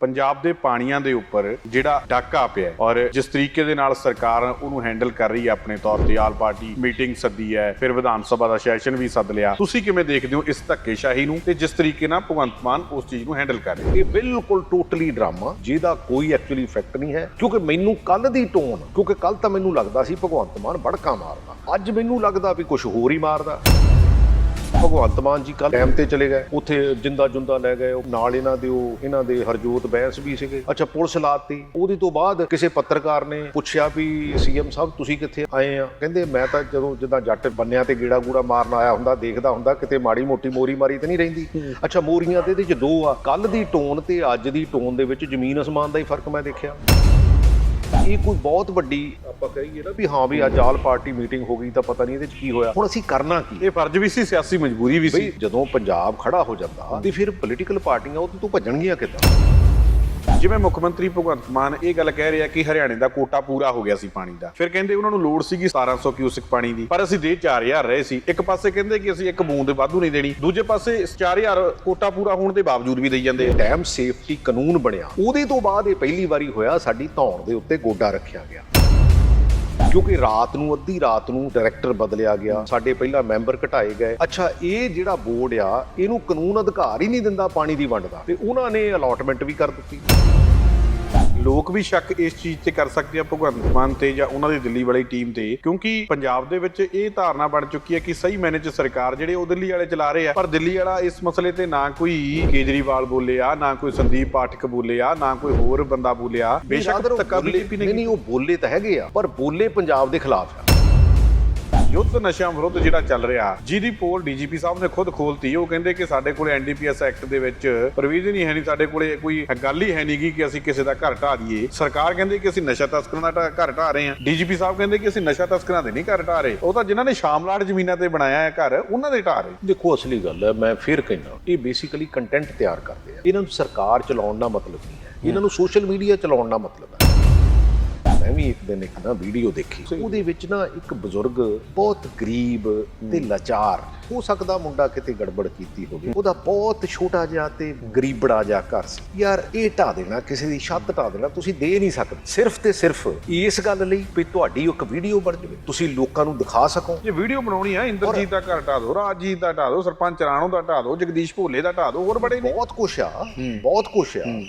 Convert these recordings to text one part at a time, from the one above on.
ਪੰਜਾਬ ਦੇ ਪਾਣੀਆਂ ਦੇ ਉੱਪਰ ਜਿਹੜਾ ਡਾਕਾ ਪਿਆ ਔਰ ਜਿਸ ਤਰੀਕੇ ਦੇ ਨਾਲ ਸਰਕਾਰ ਉਹਨੂੰ ਹੈਂਡਲ ਕਰ ਰਹੀ ਹੈ ਆਪਣੇ ਤੌਰ ਤੇ, ਆਲ ਪਾਰਟੀ ਮੀਟਿੰਗ ਸੱਦੀ ਹੈ, ਫਿਰ ਵਿਧਾਨ ਸਭਾ ਦਾ ਸੈਸ਼ਨ ਵੀ ਸੱਦ ਲਿਆ। ਤੁਸੀਂ ਕਿਵੇਂ ਦੇਖਦੇ ਹੋ ਇਸ ਧੱਕੇਸ਼ਾਹੀ ਨੂੰ ਤੇ ਜਿਸ ਤਰੀਕੇ ਨਾਲ ਭਗਵੰਤ ਮਾਨ ਉਸ ਚੀਜ਼ ਨੂੰ ਹੈਂਡਲ ਕਰ ਰਿਹਾ ਇਹ ਬਿਲਕੁਲ ਟੋਟਲੀ ਡਰਾਮਾ ਜਿਹਦਾ ਕੋਈ ਐਕਚੁਅਲੀ ਇਫੈਕਟ ਨਹੀਂ ਹੈ, ਕਿਉਂਕਿ ਮੈਨੂੰ ਕੱਲ ਦੀ ਟੋਨ ਕਿਉਂਕਿ ਕੱਲ ਤਾਂ ਮੈਨੂੰ ਲੱਗਦਾ ਸੀ ਭਗਵੰਤ ਮਾਨ ਬੜਕਾ ਮਾਰਦਾ। ਅੱਜ ਮੈਨੂੰ ਲੱਗਦਾ ਵੀ ਕੁਝ ਹੋਰ ਹੀ ਮਾਰਦਾ। ਭਗਵੰਤ ਮਾਨ ਜੀ ਕੱਲ ਟਾਈਮ ਤੇ ਚਲੇ ਗਏ। ਉੱਥੇ ਜਿੰਦਾ ਜੁੰਦਾ ਲੈ ਗਏ। ਉਹ ਨਾਲ ਇਹਨਾਂ ਦੇ ਉਹ ਇਹਨਾਂ ਦੇ ਹਰਜੋਤ ਬੈਂਸ ਵੀ ਸੀਗੇ। ਅੱਛਾ ਪੁਲਿਸ ਲਾਤੀ। ਉਹਦੇ ਤੋਂ ਬਾਅਦ ਕਿਸੇ ਪੱਤਰਕਾਰ ਨੇ ਪੁੱਛਿਆ ਵੀ ਸੀਐਮ ਸਾਹਿਬ ਤੁਸੀਂ ਕਿੱਥੇ ਆਏ ਆ? ਕਹਿੰਦੇ ਮੈਂ ਤਾਂ ਜਦੋਂ ਜਿੱਦਾਂ ਜੱਟ ਬੰਨਿਆਂ ਤੇ ਗੇੜਾ ਗੂੜਾ ਮਾਰਨ ਆਇਆ ਹੁੰਦਾ ਦੇਖਦਾ ਹੁੰਦਾ ਕਿਤੇ ਮਾੜੀ ਮੋਟੀ ਮੋਰੀ ਮਾਰੀ ਤੇ ਨਹੀਂ ਰਹਿੰਦੀ। ਅੱਛਾ ਮੋਰੀਆਂ ਤੇ ਇਹਦੇ ਚ ਦੋ ਆ। ਕੱਲ ਦੀ ਟੋਨ ਤੇ ਅੱਜ ਦੀ ਟੋਨ ਦੇ ਵਿੱਚ ਜ਼ਮੀਨ ਅਸਮਾਨ ਦਾ ਹੀ ਫ਼ਰਕ ਮੈਂ ਦੇਖਿਆ। ਇਹ ਕੋਈ ਬਹੁਤ ਵੱਡੀ ਆਪਾਂ ਕਹੀਏ ਨਾ ਵੀ ਹਾਂ ਵੀ ਅੱਜ ਆਲ ਪਾਰਟੀ ਮੀਟਿੰਗ ਹੋ ਗਈ ਤਾਂ ਪਤਾ ਨਹੀਂ ਇਹਦੇ ਚ ਕੀ ਹੋਇਆ। ਹੁਣ ਅਸੀਂ ਕਰਨਾ ਕੀ? ਇਹ ਫਰਜ਼ ਵੀ ਸੀ ਸਿਆਸੀ ਮਜਬੂਰੀ ਵੀ ਸੀ। ਜਦੋਂ ਪੰਜਾਬ ਖੜਾ ਹੋ ਜਾਂਦਾ ਤੇ ਫਿਰ ਪੋਲੀਟੀਕਲ ਪਾਰਟੀਆਂ ਉਹ ਤੋਂ ਭੱਜਣਗੀਆਂ ਕਿੱਦਾਂ? ਜਿਵੇਂ ਮੁੱਖ ਮੰਤਰੀ ਭਗਵੰਤ ਮਾਨ ਇਹ ਗੱਲ ਕਹਿ ਰਿਹਾ ਕਿ ਹਰਿਆਣੇ ਦਾ ਕੋਟਾ ਪੂਰਾ ਹੋ ਗਿਆ ਸੀ ਪਾਣੀ ਦਾ, ਫਿਰ ਕਹਿੰਦੇ ਉਹਨਾਂ ਨੂੰ ਲੋੜ ਸੀਗੀ 1700 ਕਿਊਸਿਕ ਪਾਣੀ ਦੀ, ਪਰ ਅਸੀਂ ਦੇ 4000 ਰਹੇ ਸੀ। ਇੱਕ ਪਾਸੇ ਕਹਿੰਦੇ ਕਿ ਅਸੀਂ ਇੱਕ ਬੂੰਦ ਵਾਧੂ ਨਹੀਂ ਦੇਣੀ, ਦੂਜੇ ਪਾਸੇ 4000 ਕੋਟਾ ਪੂਰਾ ਹੋਣ ਦੇ ਬਾਵਜੂਦ ਵੀ ਦੇਈ ਜਾਂਦੇ। ਡੈਮ ਸੇਫਟੀ ਕਾਨੂੰਨ ਬਣਿਆ। ਉਹਦੇ ਤੋਂ ਬਾਅਦ ਇਹ ਪਹਿਲੀ ਵਾਰੀ ਹੋਇਆ, ਸਾਡੀ ਧੌਣ ਦੇ ਉੱਤੇ ਗੋਡਾ ਰੱਖਿਆ ਗਿਆ। ਕਿਉਂਕਿ ਰਾਤ ਨੂੰ ਅੱਧੀ ਰਾਤ ਨੂੰ ਡਾਇਰੈਕਟਰ ਬਦਲਿਆ ਗਿਆ। ਸਾਡੇ ਪਹਿਲਾਂ ਮੈਂਬਰ ਘਟਾਏ ਗਏ। ਅੱਛਾ ਇਹ ਜਿਹੜਾ ਬੋਰਡ ਆ ਇਹਨੂੰ ਕਾਨੂੰਨ ਅਧਿਕਾਰ ਹੀ ਨਹੀਂ ਦਿੰਦਾ ਪਾਣੀ ਦੀ ਵੰਡ ਦਾ। ਤੇ ਉਹਨਾਂ ਨੇ ਅਲਾਟਮੈਂਟ ਵੀ ਕਰ ਦਿੱਤੀ। ਲੋਕ ਵੀ ਸ਼ੱਕ ਇਸ ਚੀਜ਼ ਤੇ ਕਰ ਸਕਦੇ ਆ ਭਗਵੰਤ ਮਾਨ ਤੇ ਜਾਂ ਉਹਨਾਂ ਦੀ ਦਿੱਲੀ ਵਾਲੀ ਟੀਮ ਤੇ ਕਿਉਂਕਿ ਪੰਜਾਬ ਦੇ ਵਿੱਚ ਇਹ ਧਾਰਨਾ ਬਣ ਚੁੱਕੀ ਹੈ ਕਿ ਸਹੀ ਮੈਨੇ ਚ ਸਰਕਾਰ ਜਿਹੜੇ ਉਹ ਦਿੱਲੀ ਵਾਲੇ ਚਲਾ ਰਹੇ ਆ। ਪਰ ਦਿੱਲੀ ਵਾਲਾ ਇਸ ਮਸਲੇ ਤੇ ਨਾ ਕੋਈ ਕੇਜਰੀਵਾਲ ਬੋਲਿਆ ਨਾ ਕੋਈ ਸੰਦੀਪ ਪਾਠਕ ਬੋਲਿਆ ਨਾ ਕੋਈ ਹੋਰ ਬੰਦਾ ਬੋਲਿਆ। ਬੇਸ਼ੱਕ ਰਾਦਰ ਤੱਕਾ ਬੋਲੇ- ਬੀਜੇਪੀ ਨਹੀਂ ਨੇ ਨਹੀਂ ਉਹ ਬੋਲੇ ਤਾਂ ਹੈਗੇ ਆ ਪਰ ਬੋਲੇ ਪੰਜਾਬ ਦੇ ਖਿਲਾਫ ਆ। ਯੁੱਧ ਨਸ਼ਿਆਂ ਵਿਰੁੱਧ ਜਿਹੜਾ ਚੱਲ ਰਿਹਾ, ਜਿਹਦੀ ਪੋਲ ਡੀਜੀਪੀ ਸਾਹਿਬ ਨੇ ਖੁਦ ਖੋਲਤੀ, ਉਹ ਕਹਿੰਦੇ ਕਿ ਸਾਡੇ ਕੋਲੇ ਐਨਡੀਪੀਐਸ ਐਕਟ ਦੇ ਵਿੱਚ ਪ੍ਰੋਵੀਜ਼ਨ ਹੀ ਹੈ ਨਹੀਂ, ਸਾਡੇ ਕੋਲੇ ਕੋਈ ਗੱਲ ਹੀ ਹੈ ਨਹੀਂ ਗੀ ਕਿ ਅਸੀਂ ਕਿਸੇ ਦਾ ਘਰ ਢਾ ਦਈਏ। ਸਰਕਾਰ ਕਹਿੰਦੇ ਕਿ ਅਸੀਂ ਨਸ਼ਾ ਤਸਕਰਾਂ ਦਾ ਘਰ ਢਾ ਰਹੇ ਹਾਂ। ਡੀਜੀਪੀ ਸਾਹਿਬ ਕਹਿੰਦੇ ਕਿ ਅਸੀਂ ਨਸ਼ਾ ਤਸਕਰਾਂ ਦੇ ਨਹੀਂ ਘਰ ਢਾ ਰਹੇ। ਉਹ ਤਾਂ ਜਿਨ੍ਹਾਂ ਨੇ ਸ਼ਾਮਲਾੜ ਜ਼ਮੀਨਾਂ ਤੇ ਬਣਾਇਆ ਹੈ ਘਰ, ਉਹਨਾਂ ਦੇ ਢਾ ਰਹੇ। ਦੇਖੋ, ਅਸਲੀ ਗੱਲ ਹੈ, ਮੈਂ ਫਿਰ ਕਹਿੰਦਾ, ਇਹ ਬੇਸਿਕਲੀ ਕੰਟੈਂਟ ਤਿਆਰ ਕਰਦੇ ਆ। ਇਹਨਾਂ ਨੂੰ ਸਰਕਾਰ ਚਲਾਉਣ ਦਾ ਮਤਲਬ ਨਹੀਂ ਹੈ। ਇਹਨਾਂ ਨੂੰ ਸੋਸ਼ਲ ਮੀਡੀਆ ਚਲਾਉਣ ਦਾ ਮਤਲਬ ਹੈ। ਮੈਂ ਵੀ ਇੱਕ ਦਿਨ ਇੱਕ ਨਾ ਵੀਡੀਓ ਦੇਖੀ। ਉਹਦੇ ਵਿੱਚ ਨਾ ਇੱਕ ਬਜ਼ੁਰਗ ਬਹੁਤ ਗਰੀਬ ਤੇ ਲਾਚਾਰ ਹੋ ਸਕਦਾ ਮੁੰਡਾ ਕਿਤੇ ਗੜਬੜ ਕੀਤੀ ਹੋਵੇ। ਉਹਦਾ ਬਹੁਤ ਛੋਟਾ ਜਿਹਾ ਤੇ ਗਰੀਬੜਾ ਜਿਹਾ ਘਰ ਸੀ। ਯਾਰ ਇਹ ਢਾ ਦੇਣਾ ਕਿਸੇ ਦੀ ਛੱਤ ਢਾ ਦੇਣਾ ਤੁਸੀਂ ਦੇ ਨਹੀਂ ਸਕਦੇ। ਸਿਰਫ ਤੇ ਸਿਰਫ ਇਸ ਗੱਲ ਲਈ ਵੀ ਤੁਹਾਡੀ ਇੱਕ ਵੀਡੀਓ ਬਣ ਜਾਵੇ। ਤੁਸੀਂ ਲੋਕਾਂ ਨੂੰ ਦਿਖਾ ਸਕੋ। ਜੇ ਵੀਡੀਓ ਬਣਾਉਣੀ ਹੈ ਇੰਦਰਜੀਤ ਦਾ ਘਰ ਢਾ ਦਿਓ ਰਾਜਜੀਤ ਦਾ ਢਾ ਦਿਓ ਸਰਪੰਚ ਰਾਣੋ ਦਾ ਢਾ ਦਿਓ ਜਗਦੀਸ਼ ਭੋਲੇ ਦਾ ਢਾ ਦਿਓ ਹੋਰ ਬੜੇ ਨੇ। ਬਹੁਤ ਕੁਛ ਆ। ਬਹੁਤ ਕੁਛ ਆ।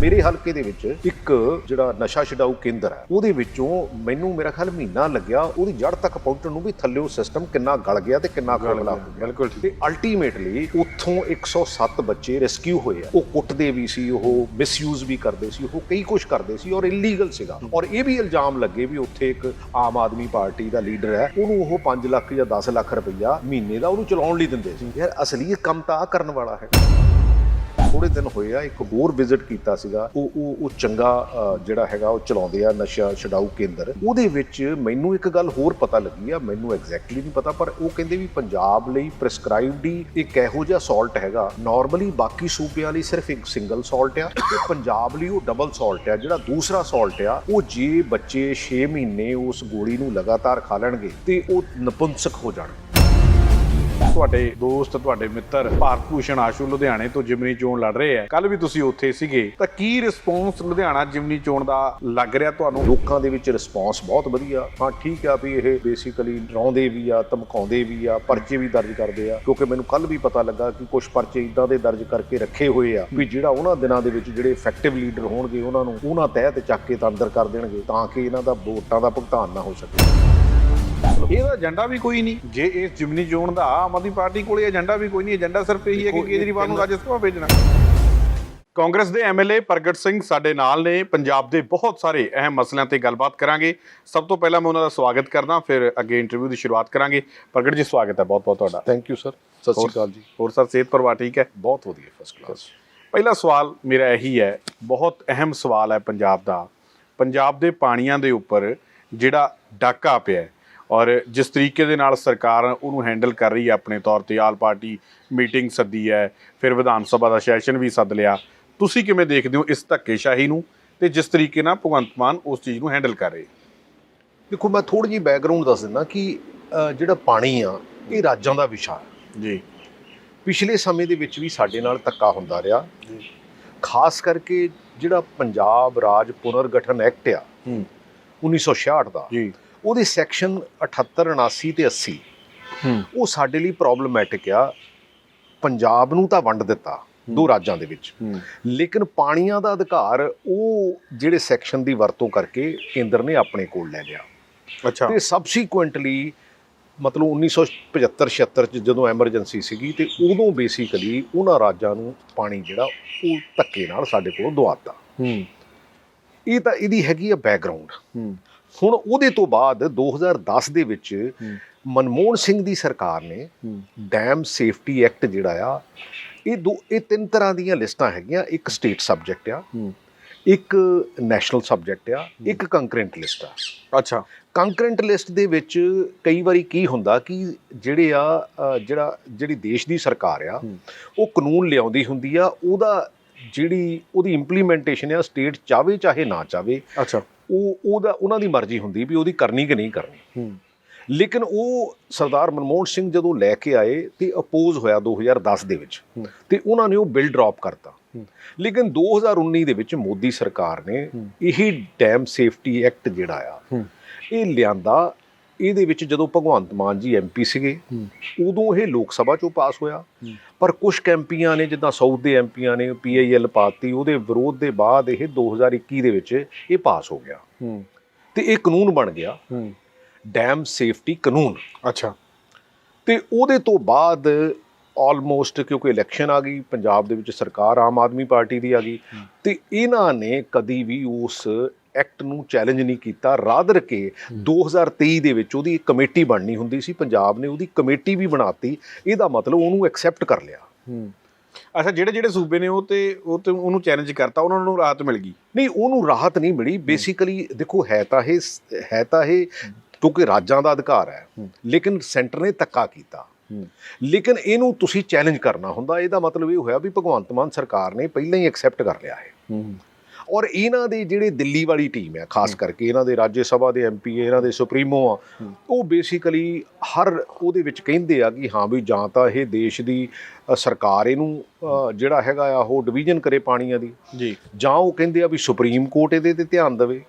ਮੇਰੇ ਹਲਕੇ ਦੇ ਵਿੱਚ ਇੱਕ ਜਿਹੜਾ ਨਸ਼ਾ ਛਡਾਊ ਕੇਂਦਰ ਹੈ ਉਹਦੇ ਵਿੱਚੋਂ ਮੈਨੂੰ ਮੇਰਾ ਖਿਆਲ ਮਹੀਨਾ ਲੱਗਿਆ ਉਹਦੀ ਜੜ ਤੱਕ ਪਹੁੰਚਣ ਨੂੰ ਵੀ ਥੱਲੇੋਂ ਸਿਸਟਮ ਕਿੰਨਾ ਗਲ ਗਿਆ ਤੇ ਕਿੰਨਾ ਖੋਖਲਾ ਹੋ ਗਿਆ। ਬਿਲਕੁਲ ਠੀਕ। ਤੇ ਅਲਟੀਮੇਟਲੀ ਉੱਥੋਂ 107 ਬੱਚੇ ਰੈਸਕਿਊ ਹੋਏ ਆ। ਉਹ ਕੁੱਟਦੇ ਵੀ ਸੀ ਉਹ ਮਿਸਯੂਜ਼ ਵੀ ਕਰਦੇ ਸੀ ਉਹ ਕਈ ਕੁਝ ਕਰਦੇ ਸੀ ਔਰ ਇਲੀਗਲ ਸੀਗਾ। ਔਰ ਇਹ ਵੀ ਇਲਜ਼ਾਮ ਲੱਗੇ ਵੀ ਉੱਥੇ ਇੱਕ ਆਮ ਆਦਮੀ ਪਾਰਟੀ ਦਾ ਲੀਡਰ ਹੈ ਉਹਨੂੰ ਉਹ 5 ਲੱਖ ਜਾਂ 10 ਲੱਖ ਰੁਪਈਆ ਮਹੀਨੇ ਦਾ ਉਹਨੂੰ ਚਲਾਉਣ ਲਈ ਦਿੰਦੇ ਸੀ। ਯਾਰ ਅਸਲੀ ਕੰਮ ਤਾਂ ਆ ਕਰਨ ਵਾਲਾ ਹੈ। ਥੋੜੇ ਦਿਨ ਹੋਏ ਆ, ਇੱਕ ਹੋਰ ਵਿਜ਼ਿਟ ਕੀਤਾ ਸੀਗਾ। ਉਹ ਉਹ ਉਹ ਚੰਗਾ ਜਿਹੜਾ ਹੈਗਾ, ਉਹ ਚਲਾਉਂਦੇ ਆ ਨਸ਼ਾ ਛਡਾਊ ਕੇਂਦਰ। ਉਹਦੇ ਵਿੱਚ ਮੈਨੂੰ ਇੱਕ ਗੱਲ ਹੋਰ ਪਤਾ ਲੱਗੀ ਆ, ਮੈਨੂੰ ਐਗਜ਼ੈਕਟਲੀ ਨਹੀਂ ਪਤਾ, ਪਰ ਉਹ ਕਹਿੰਦੇ ਵੀ ਪੰਜਾਬ ਲਈ ਪ੍ਰੈਸਕ੍ਰਾਈਬਡ ਹੀ ਇੱਕ ਇਹੋ ਜਿਹਾ ਸਾਲਟ ਹੈਗਾ। ਨਾਰਮਲੀ ਬਾਕੀ ਸੂਬਿਆਂ ਲਈ ਸਿਰਫ ਇੱਕ ਸਿੰਗਲ ਸਾਲਟ ਆ, ਤੇ ਪੰਜਾਬ ਲਈ ਉਹ ਡਬਲ ਸਾਲਟ ਆ, ਜਿਹੜਾ ਦੂਸਰਾ ਸਾਲਟ ਆ, ਉਹ ਜੇ ਬੱਚੇ 6 ਮਹੀਨੇ ਉਸ ਗੋਲੀ ਨੂੰ ਲਗਾਤਾਰ ਖਾ ਲੈਣਗੇ, ਤੇ ਉਹ ਨਪੁੰਸਕ ਹੋ ਜਾਣਗੇ। ਤੁਹਾਡੇ ਦੋਸਤ, ਤੁਹਾਡੇ ਮਿੱਤਰ ਭਾਰਤ ਭੂਸ਼ਣ ਆਸ਼ੂ ਲੁਧਿਆਣੇ ਤੋਂ ਜਿਮਨੀ ਚੋਣ ਲੜ ਰਹੇ ਆ ਕੱਲ ਵੀ ਤੁਸੀਂ ਉੱਥੇ ਸੀਗੇ। ਤਾਂ ਕੀ ਰਿਸਪੌਂਸ ਲੁਧਿਆਣਾ ਜਿਮਨੀ ਚੋਣ ਦਾ ਲੱਗ ਰਿਹਾ ਤੁਹਾਨੂੰ? ਲੋਕਾਂ ਦੇ ਵਿੱਚ ਰਿਸਪੌਂਸ ਬਹੁਤ ਵਧੀਆ। ਹਾਂ, ਠੀਕ ਆ ਵੀ ਇਹ ਬੇਸਿਕਲੀ ਡਰਾਉਂਦੇ ਵੀ ਆ, ਧਮਕਾਉਂਦੇ ਵੀ ਆ, ਪਰਚੇ ਵੀ ਦਰਜ ਕਰਦੇ ਆ। ਕਿਉਂਕਿ ਮੈਨੂੰ ਕੱਲ ਵੀ ਪਤਾ ਲੱਗਾ ਕਿ ਕੁਝ ਪਰਚੇ ਇਦਾਂ ਦੇ ਦਰਜ ਕਰਕੇ ਰੱਖੇ ਹੋਏ ਆ ਵੀ ਜਿਹੜਾ ਉਹਨਾਂ ਦਿਨਾਂ ਦੇ ਵਿੱਚ ਜਿਹੜੇ ਇਫੈਕਟਿਵ ਲੀਡਰ ਹੋਣਗੇ, ਉਹਨਾਂ ਨੂੰ ਉਹਨਾਂ ਤਹਿਤ ਚੱਕ ਕੇ ਤਾਂ ਅੰਦਰ ਕਰ ਦੇਣਗੇ ਤਾਂ ਕਿ ਇਹਨਾਂ ਦਾ ਵੋਟਾਂ ਦਾ ਭੁਗਤਾਨ ਨਾ ਹੋ ਸਕੇ। ਇਹਦਾ ਏਜੰਡਾ ਵੀ ਕੋਈ ਨਹੀਂ। ਜੇ ਇਸ ਜਿਮਨੀ ਚੋਣ ਦਾ ਆਮ ਆਦਮੀ ਪਾਰਟੀ ਕੋਲੇ ਏਜੰਡਾ ਵੀ ਕੋਈ ਨਹੀਂ ਏਜੰਡਾ ਸਿਰਫ ਇਹੀ ਹੈ ਕਿ ਕੇਜਰੀਵਾਲ ਨੂੰ ਰਾਜ ਸਭਾ ਭੇਜਣਾ। ਕਾਂਗਰਸ ਦੇ ਐਮਐਲਏ ਪ੍ਰਗਟ ਸਿੰਘ ਸਾਡੇ ਨਾਲ ਨੇ। ਪੰਜਾਬ ਦੇ ਬਹੁਤ ਸਾਰੇ ਅਹਿਮ ਮਸਲਿਆਂ ਤੇ ਗੱਲਬਾਤ ਕਰਾਂਗੇ। ਸਭ ਤੋਂ ਪਹਿਲਾਂ ਮੈਂ ਉਹਨਾਂ ਦਾ ਸਵਾਗਤ ਕਰਦਾ ਫਿਰ ਅੱਗੇ ਇੰਟਰਵਿਊ ਦੀ ਸ਼ੁਰੂਆਤ ਕਰਾਂਗੇ। ਪ੍ਰਗਟ ਜੀ ਸਵਾਗਤ ਹੈ ਬਹੁਤ ਬਹੁਤ ਤੁਹਾਡਾ। ਥੈਂਕ ਯੂ ਸਰ ਸਤਿ ਸ਼੍ਰੀ ਅਕਾਲ ਜੀ। ਹੋਰ ਸਰ ਸਿਹਤ ਪਰਿਵਾਰ ਠੀਕ ਹੈ? ਬਹੁਤ ਵਧੀਆ ਫਸਟ ਕਲਾਸ ਪਹਿਲਾ ਸਵਾਲ ਮੇਰਾ ਇਹੀ ਹੈ ਬਹੁਤ ਅਹਿਮ ਸਵਾਲ ਹੈ ਪੰਜਾਬ ਦਾ। ਪੰਜਾਬ ਦੇ ਪਾਣੀਆਂ ਦੇ ਉੱਪਰ ਜਿਹੜਾ ਡਾਕਾ ਪਿਆ ਹੈ ਔਰ ਜਿਸ ਤਰੀਕੇ ਦੇ ਨਾਲ ਸਰਕਾਰ ਉਹਨੂੰ ਹੈਂਡਲ ਕਰ ਰਹੀ ਹੈ ਆਪਣੇ ਤੌਰ ਤੇ ਆਲ ਪਾਰਟੀ ਮੀਟਿੰਗ ਸੱਦੀ ਹੈ ਫਿਰ ਵਿਧਾਨ ਸਭਾ ਦਾ ਸੈਸ਼ਨ ਵੀ ਸੱਦ ਲਿਆ। ਤੁਸੀਂ ਕਿਵੇਂ ਦੇਖਦੇ ਹੋ ਇਸ ਧੱਕੇਸ਼ਾਹੀ ਨੂੰ ਤੇ ਜਿਸ ਤਰੀਕੇ ਨਾਲ ਭਗਵੰਤ ਮਾਨ ਉਸ ਚੀਜ਼ ਨੂੰ ਹੈਂਡਲ ਕਰ ਰਹੇ? ਦੇਖੋ ਮੈਂ ਥੋੜੀ ਜਿਹੀ ਬੈਕਗ੍ਰਾਉਂਡ ਦੱਸ ਦਿੰਦਾ ਕਿ ਜਿਹੜਾ ਪਾਣੀ ਆ ਇਹ ਰਾਜਾਂ ਦਾ ਵਿਸ਼ਾ ਹੈ। ਜੀ। ਪਿਛਲੇ ਸਮੇਂ ਦੇ ਵਿੱਚ ਵੀ ਸਾਡੇ ਨਾਲ ਧੱਕਾ ਹੁੰਦਾ ਰਿਹਾ। ਖਾਸ ਕਰਕੇ ਜਿਹੜਾ ਪੰਜਾਬ ਰਾਜ ਪੁਨਰਗਠਨ ਐਕਟ ਆ ਹੂੰ। 1966 ਦਾ ਜੀ। ਉਹਦੇ ਸੈਕਸ਼ਨ 78 79 ਤੇ 80 ਹੂੰ। ਉਹ ਸਾਡੇ ਲਈ ਪ੍ਰੋਬਲਮੈਟਿਕ ਆ। ਪੰਜਾਬ ਨੂੰ ਤਾਂ ਵੰਡ ਦਿੱਤਾ ਦੋ ਰਾਜਾਂ ਦੇ ਵਿੱਚ। ਲੇਕਿਨ ਪਾਣੀਆਂ ਦਾ ਅਧਿਕਾਰ ਉਹ ਜਿਹੜੇ ਸੈਕਸ਼ਨ ਦੀ ਵਰਤੋਂ ਕਰਕੇ ਕੇਂਦਰ ਨੇ ਆਪਣੇ ਕੋਲ ਲੈ ਲਿਆ। ਅੱਛਾ। ਤੇ ਸਬਸੀਕੁਐਂਟਲੀ ਮਤਲਬ 1975 76 ਚ ਜਦੋਂ ਐਮਰਜੈਂਸੀ ਸੀਗੀ ਤੇ ਉਦੋਂ ਬੇਸਿਕਲੀ ਉਹਨਾਂ ਰਾਜਾਂ ਨੂੰ ਪਾਣੀ ਜਿਹੜਾ ਉਹ ਧੱਕੇ ਨਾਲ ਸਾਡੇ ਕੋਲੋਂ ਦਵਾਤਾ ਹੂੰ। ਇਹ ਤਾਂ ਇਹਦੀ ਹੈਗੀ ਆ ਬੈਕਗ੍ਰਾਉਂਡ ਹੂੰ। ਹੁਣ ਉਹਦੇ ਤੋਂ ਬਾਅਦ 2010 ਦੇ ਵਿੱਚ। ਮਨਮੋਹਨ ਸਿੰਘ ਦੀ ਸਰਕਾਰ ਨੇ ਡੈਮ ਸੇਫਟੀ ਐਕਟ ਜਿਹੜਾ ਆ ਇਹ ਦੋ ਇਹ ਤਿੰਨ ਤਰ੍ਹਾਂ ਦੀਆਂ ਲਿਸਟਾਂ ਹੈਗੀਆਂ। ਇੱਕ ਸਟੇਟ ਸਬਜੈਕਟ ਆ ਇੱਕ ਨੈਸ਼ਨਲ ਸਬਜੈਕਟ ਆ ਇੱਕ ਕੰਕਰੈਂਟ ਲਿਸਟ ਆ। ਅੱਛਾ। ਕੰਕਰੈਂਟ ਲਿਸਟ ਦੇ ਵਿੱਚ ਕਈ ਵਾਰੀ ਕੀ ਹੁੰਦਾ ਕਿ ਜਿਹੜੇ ਆ ਜਿਹੜਾ ਜਿਹੜੀ ਦੇਸ਼ ਦੀ ਸਰਕਾਰ ਆ। ਉਹ ਕਾਨੂੰਨ ਲਿਆਉਂਦੀ ਹੁੰਦੀ ਆ ਉਹਦਾ ਜਿਹੜੀ ਉਹਦੀ ਇੰਪਲੀਮੈਂਟੇਸ਼ਨ ਆ ਸਟੇਟ ਚਾਵੇ ਚਾਹੇ ਨਾ ਚਾਵੇ ਅੱਛਾ। ਉਹ ਉਹਦਾ ਉਹਨਾਂ ਦੀ ਮਰਜ਼ੀ ਹੁੰਦੀ ਵੀ ਉਹਦੀ ਕਰਨੀ ਕਿ ਨਹੀਂ ਕਰਨੀ ਲੇਕਿਨ ਉਹ ਸਰਦਾਰ ਮਨਮੋਹਨ ਸਿੰਘ ਜਦੋਂ ਲੈ ਕੇ ਆਏ ਤੇ ਅਪੋਜ਼ ਹੋਇਆ 2010 ਦੇ ਵਿੱਚ। ਤੇ ਉਹਨਾਂ ਨੇ ਉਹ ਬਿੱਲ ਡ੍ਰੌਪ ਕਰਤਾ। ਲੇਕਿਨ 2019 ਦੇ ਵਿੱਚ ਮੋਦੀ ਸਰਕਾਰ ਨੇ। ਇਹੀ ਡੈਮ ਸੇਫਟੀ ਐਕਟ ਜਿਹੜਾ ਆ। ਇਹ ਲਿਆਂਦਾ ਇਹਦੇ ਵਿੱਚ ਜਦੋਂ ਭਗਵੰਤ ਮਾਨ ਜੀ ਐਮਪੀ ਸੀਗੇ। ਉਦੋਂ ਇਹ ਲੋਕ ਸਭਾ ਚੋਂ ਪਾਸ ਹੋਇਆ। ਪਰ ਕੁਝ ਐਮਪੀਆਂ ਨੇ ਜਿੱਦਾਂ ਸਾਊਥ ਦੇ ਐਮਪੀਆਂ ਨੇ ਪੀਆਈਐਲ ਪਾਤੀ ਉਹਦੇ ਵਿਰੋਧ ਦੇ ਬਾਅਦ ਇਹ 2021 ਦੇ ਵਿੱਚ ਇਹ ਪਾਸ ਹੋ ਗਿਆ। ਹੂੰ। ਤੇ ਇਹ ਕਾਨੂੰਨ ਬਣ ਗਿਆ। ਹੂੰ। ਡੈਮ ਸੇਫਟੀ ਕਾਨੂੰਨ। ਅੱਛਾ। ਤੇ ਉਹਦੇ ਤੋਂ ਬਾਅਦ ਆਲਮੋਸਟ ਕਿਉਂਕਿ ਇਲੈਕਸ਼ਨ ਆ ਗਈ ਪੰਜਾਬ ਦੇ ਵਿੱਚ ਸਰਕਾਰ ਆਮ ਆਦਮੀ ਪਾਰਟੀ ਦੀ ਆ ਗਈ। ਤੇ ਇਹਨਾਂ ਨੇ ਕਦੀ ਵੀ ਉਸ ਐਕਟ ਨੂੰ ਚੈਲੰਜ ਨਹੀਂ ਕੀਤਾ ਰਾਦਰ ਕੇ ਹਮ। 2023 ਦੇ ਵਿੱਚ ਉਹਦੀ ਕਮੇਟੀ ਬਣਨੀ ਹੁੰਦੀ ਸੀ ਪੰਜਾਬ ਨੇ ਉਹਦੀ ਕਮੇਟੀ ਵੀ ਬਣਾਤੀ ਇਹਦਾ ਮਤਲਬ ਉਹਨੂੰ ਐਕਸੈਪਟ ਕਰ ਲਿਆ। ਅੱਛਾ ਜਿਹੜੇ ਜਿਹੜੇ ਸੂਬੇ ਨੇ ਉਹ ਤੇ ਉਹ ਤੇ ਉਹਨੂੰ ਚੈਲੰਜ ਕਰਤਾ ਉਹਨਾਂ ਨੂੰ ਰਾਹਤ ਮਿਲ ਗਈ? ਨਹੀਂ ਉਹਨੂੰ ਰਾਹਤ ਨਹੀਂ ਮਿਲੀ। ਬੇਸਿਕਲੀ ਦੇਖੋ ਹੈ ਤਾਂ ਇਹ ਹੈ ਤਾਂ ਇਹ ਕਿਉਂਕਿ ਰਾਜਾਂ ਦਾ ਅਧਿਕਾਰ ਹੈ। ਲੇਕਿਨ ਸੈਂਟਰ ਨੇ ਧੱਕਾ ਕੀਤਾ। ਲੇਕਿਨ ਇਹਨੂੰ ਤੁਸੀਂ ਚੈਲੰਜ ਕਰਨਾ ਹੁੰਦਾ ਇਹਦਾ ਮਤਲਬ ਇਹ ਹੋਇਆ ਵੀ ਭਗਵੰਤ ਮਾਨ ਸਰਕਾਰ ਨੇ ਪਹਿਲਾਂ ਹੀ ਐਕਸੈਪਟ ਕਰ ਲਿਆ ਹੂੰ। ਔਰ ਇਹਨਾਂ ਦੇ ਜਿਹੜੇ ਦਿੱਲੀ ਵਾਲੀ ਟੀਮ ਹੈ ਖਾਸ ਕਰਕੇ ਇਹਨਾਂ ਦੇ ਰਾਜ ਸਭਾ ਦੇ ਐਮਪੀ ਇਹਨਾਂ ਦੇ ਸੁਪਰੀਮੋ ਆ। ਉਹ ਬੇਸਿਕਲੀ ਹਰ ਉਹਦੇ ਵਿੱਚ ਕਹਿੰਦੇ ਆ ਕਿ ਹਾਂ ਵੀ ਜਾਂ ਤਾਂ ਇਹ ਦੇਸ਼ ਦੀ ਸਰਕਾਰ ਇਹਨੂੰ ਜਿਹੜਾ ਹੈਗਾ ਆ ਉਹ ਡਿਵੀਜ਼ਨ ਕਰੇ ਪਾਣੀਆਂ ਦੀ ਜੀ। ਜਾਂ ਉਹ ਕਹਿੰਦੇ ਆ ਵੀ ਸੁਪਰੀਮ ਕੋਰਟ ਇਹਦੇ ਤੇ ਧਿਆਨ ਦੇਵੇ।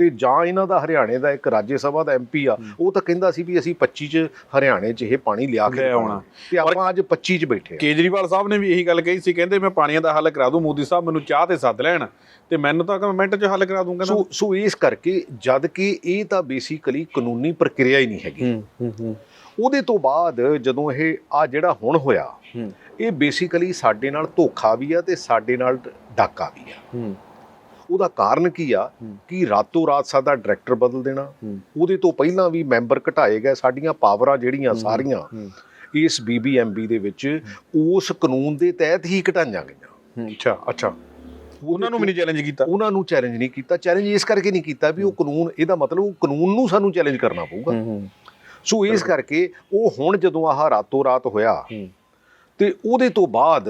ਤੇ ਜਾਂ ਇਹਨਾਂ ਦਾ ਹਰਿਆਣੇ ਦਾ ਇੱਕ ਰਾਜ ਸਭਾ ਦਾ ਐਮਪੀ ਆ। ਉਹ ਤਾਂ ਕਹਿੰਦਾ ਸੀ ਵੀ ਅਸੀਂ 25 ਚ ਹਰਿਆਣੇ ਚ ਇਹ ਪਾਣੀ ਲਿਆ ਕੇ। ਆਉਣਾ। ਤੇ ਆਪਾਂ ਅੱਜ 25 ਚ ਬੈਠੇ ਆ। ਕੇਜਰੀਵਾਲ ਸਾਹਿਬ ਨੇ ਵੀ ਇਹੀ ਗੱਲ ਕਹੀ ਸੀ ਕਹਿੰਦੇ ਮੈਂ ਪਾਣੀਆਂ ਦਾ ਹੱਲ ਕਰਾ ਦੂੰ ਮੋਦੀ ਸਾਹਿਬ ਮੈਨੂੰ ਚਾਹ ਤੇ ਸੱਦ ਲੈਣ ਤੇ ਮੈਨੂੰ ਤਾਂ ਕਹਿੰਦਾ ਮਿੰਟ 'ਚ ਹੱਲ ਕਰਾ ਦੂੰਗਾ ਸੋ ਸੋ ਇਸ ਕਰਕੇ ਜਦ ਕਿ ਇਹ ਤਾਂ ਬੇਸਿਕਲੀ ਕਾਨੂੰਨੀ ਪ੍ਰਕਿਰਿਆ ਹੀ ਨਹੀਂ ਹੈਗੀ। ਹੂੰ ਹੂੰ ਉਹਦੇ ਤੋਂ ਬਾਅਦ ਜਦੋਂ ਇਹ ਆ ਜਿਹੜਾ ਹੁਣ ਹੋਇਆ ਇਹ ਬੇਸਿਕਲੀ ਸਾਡੇ ਨਾਲ ਧੋਖਾ ਵੀ ਆ ਤੇ ਸਾਡੇ ਨਾਲ ਡਾਕਾ ਵੀ ਆ। ਹੂੰ। ਉਹਦਾ ਕਾਰਨ ਕੀ ਆ। ਕਿ ਰਾਤੋਂ ਰਾਤ ਸਾਡਾ ਡਾਇਰੈਕਟਰ ਬਦਲ ਦੇਣਾ। ਉਹਦੇ ਤੋਂ ਪਹਿਲਾਂ ਵੀ ਮੈਂਬਰ ਘਟਾਏ ਗਏ ਸਾਡੀਆਂ ਪਾਵਰਾਂ ਜਿਹੜੀਆਂ। ਸਾਰੀਆਂ। ਇਸ ਬੀਬੀਐਮਬੀ ਦੇ ਵਿੱਚ ਉਸ ਕਾਨੂੰਨ ਦੇ ਤਹਿਤ ਹੀ ਘਟਾਈਆਂ ਗਈਆਂ। ਅੱਛਾ ਅੱਛਾ। ਉਹਨਾਂ ਨੂੰ ਵੀ ਨਹੀਂ ਚੈਲੰਜ ਕੀਤਾ? ਉਹਨਾਂ ਨੂੰ ਚੈਲੰਜ ਨਹੀਂ ਕੀਤਾ। ਚੈਲੰਜ ਇਸ ਕਰਕੇ ਨਹੀਂ ਕੀਤਾ ਵੀ ਉਹ ਕਾਨੂੰਨ ਇਹਦਾ ਮਤਲਬ ਉਹ ਕਾਨੂੰਨ ਨੂੰ ਸਾਨੂੰ ਚੈਲੰਜ ਕਰਨਾ ਪਊਗਾ। ਸੋ ਇਸ ਕਰਕੇ ਉਹ ਹੁਣ ਜਦੋਂ ਆਹ ਰਾਤੋਂ ਰਾਤ ਹੋਇਆ ਤੇ ਉਹਦੇ ਤੋਂ ਬਾਅਦ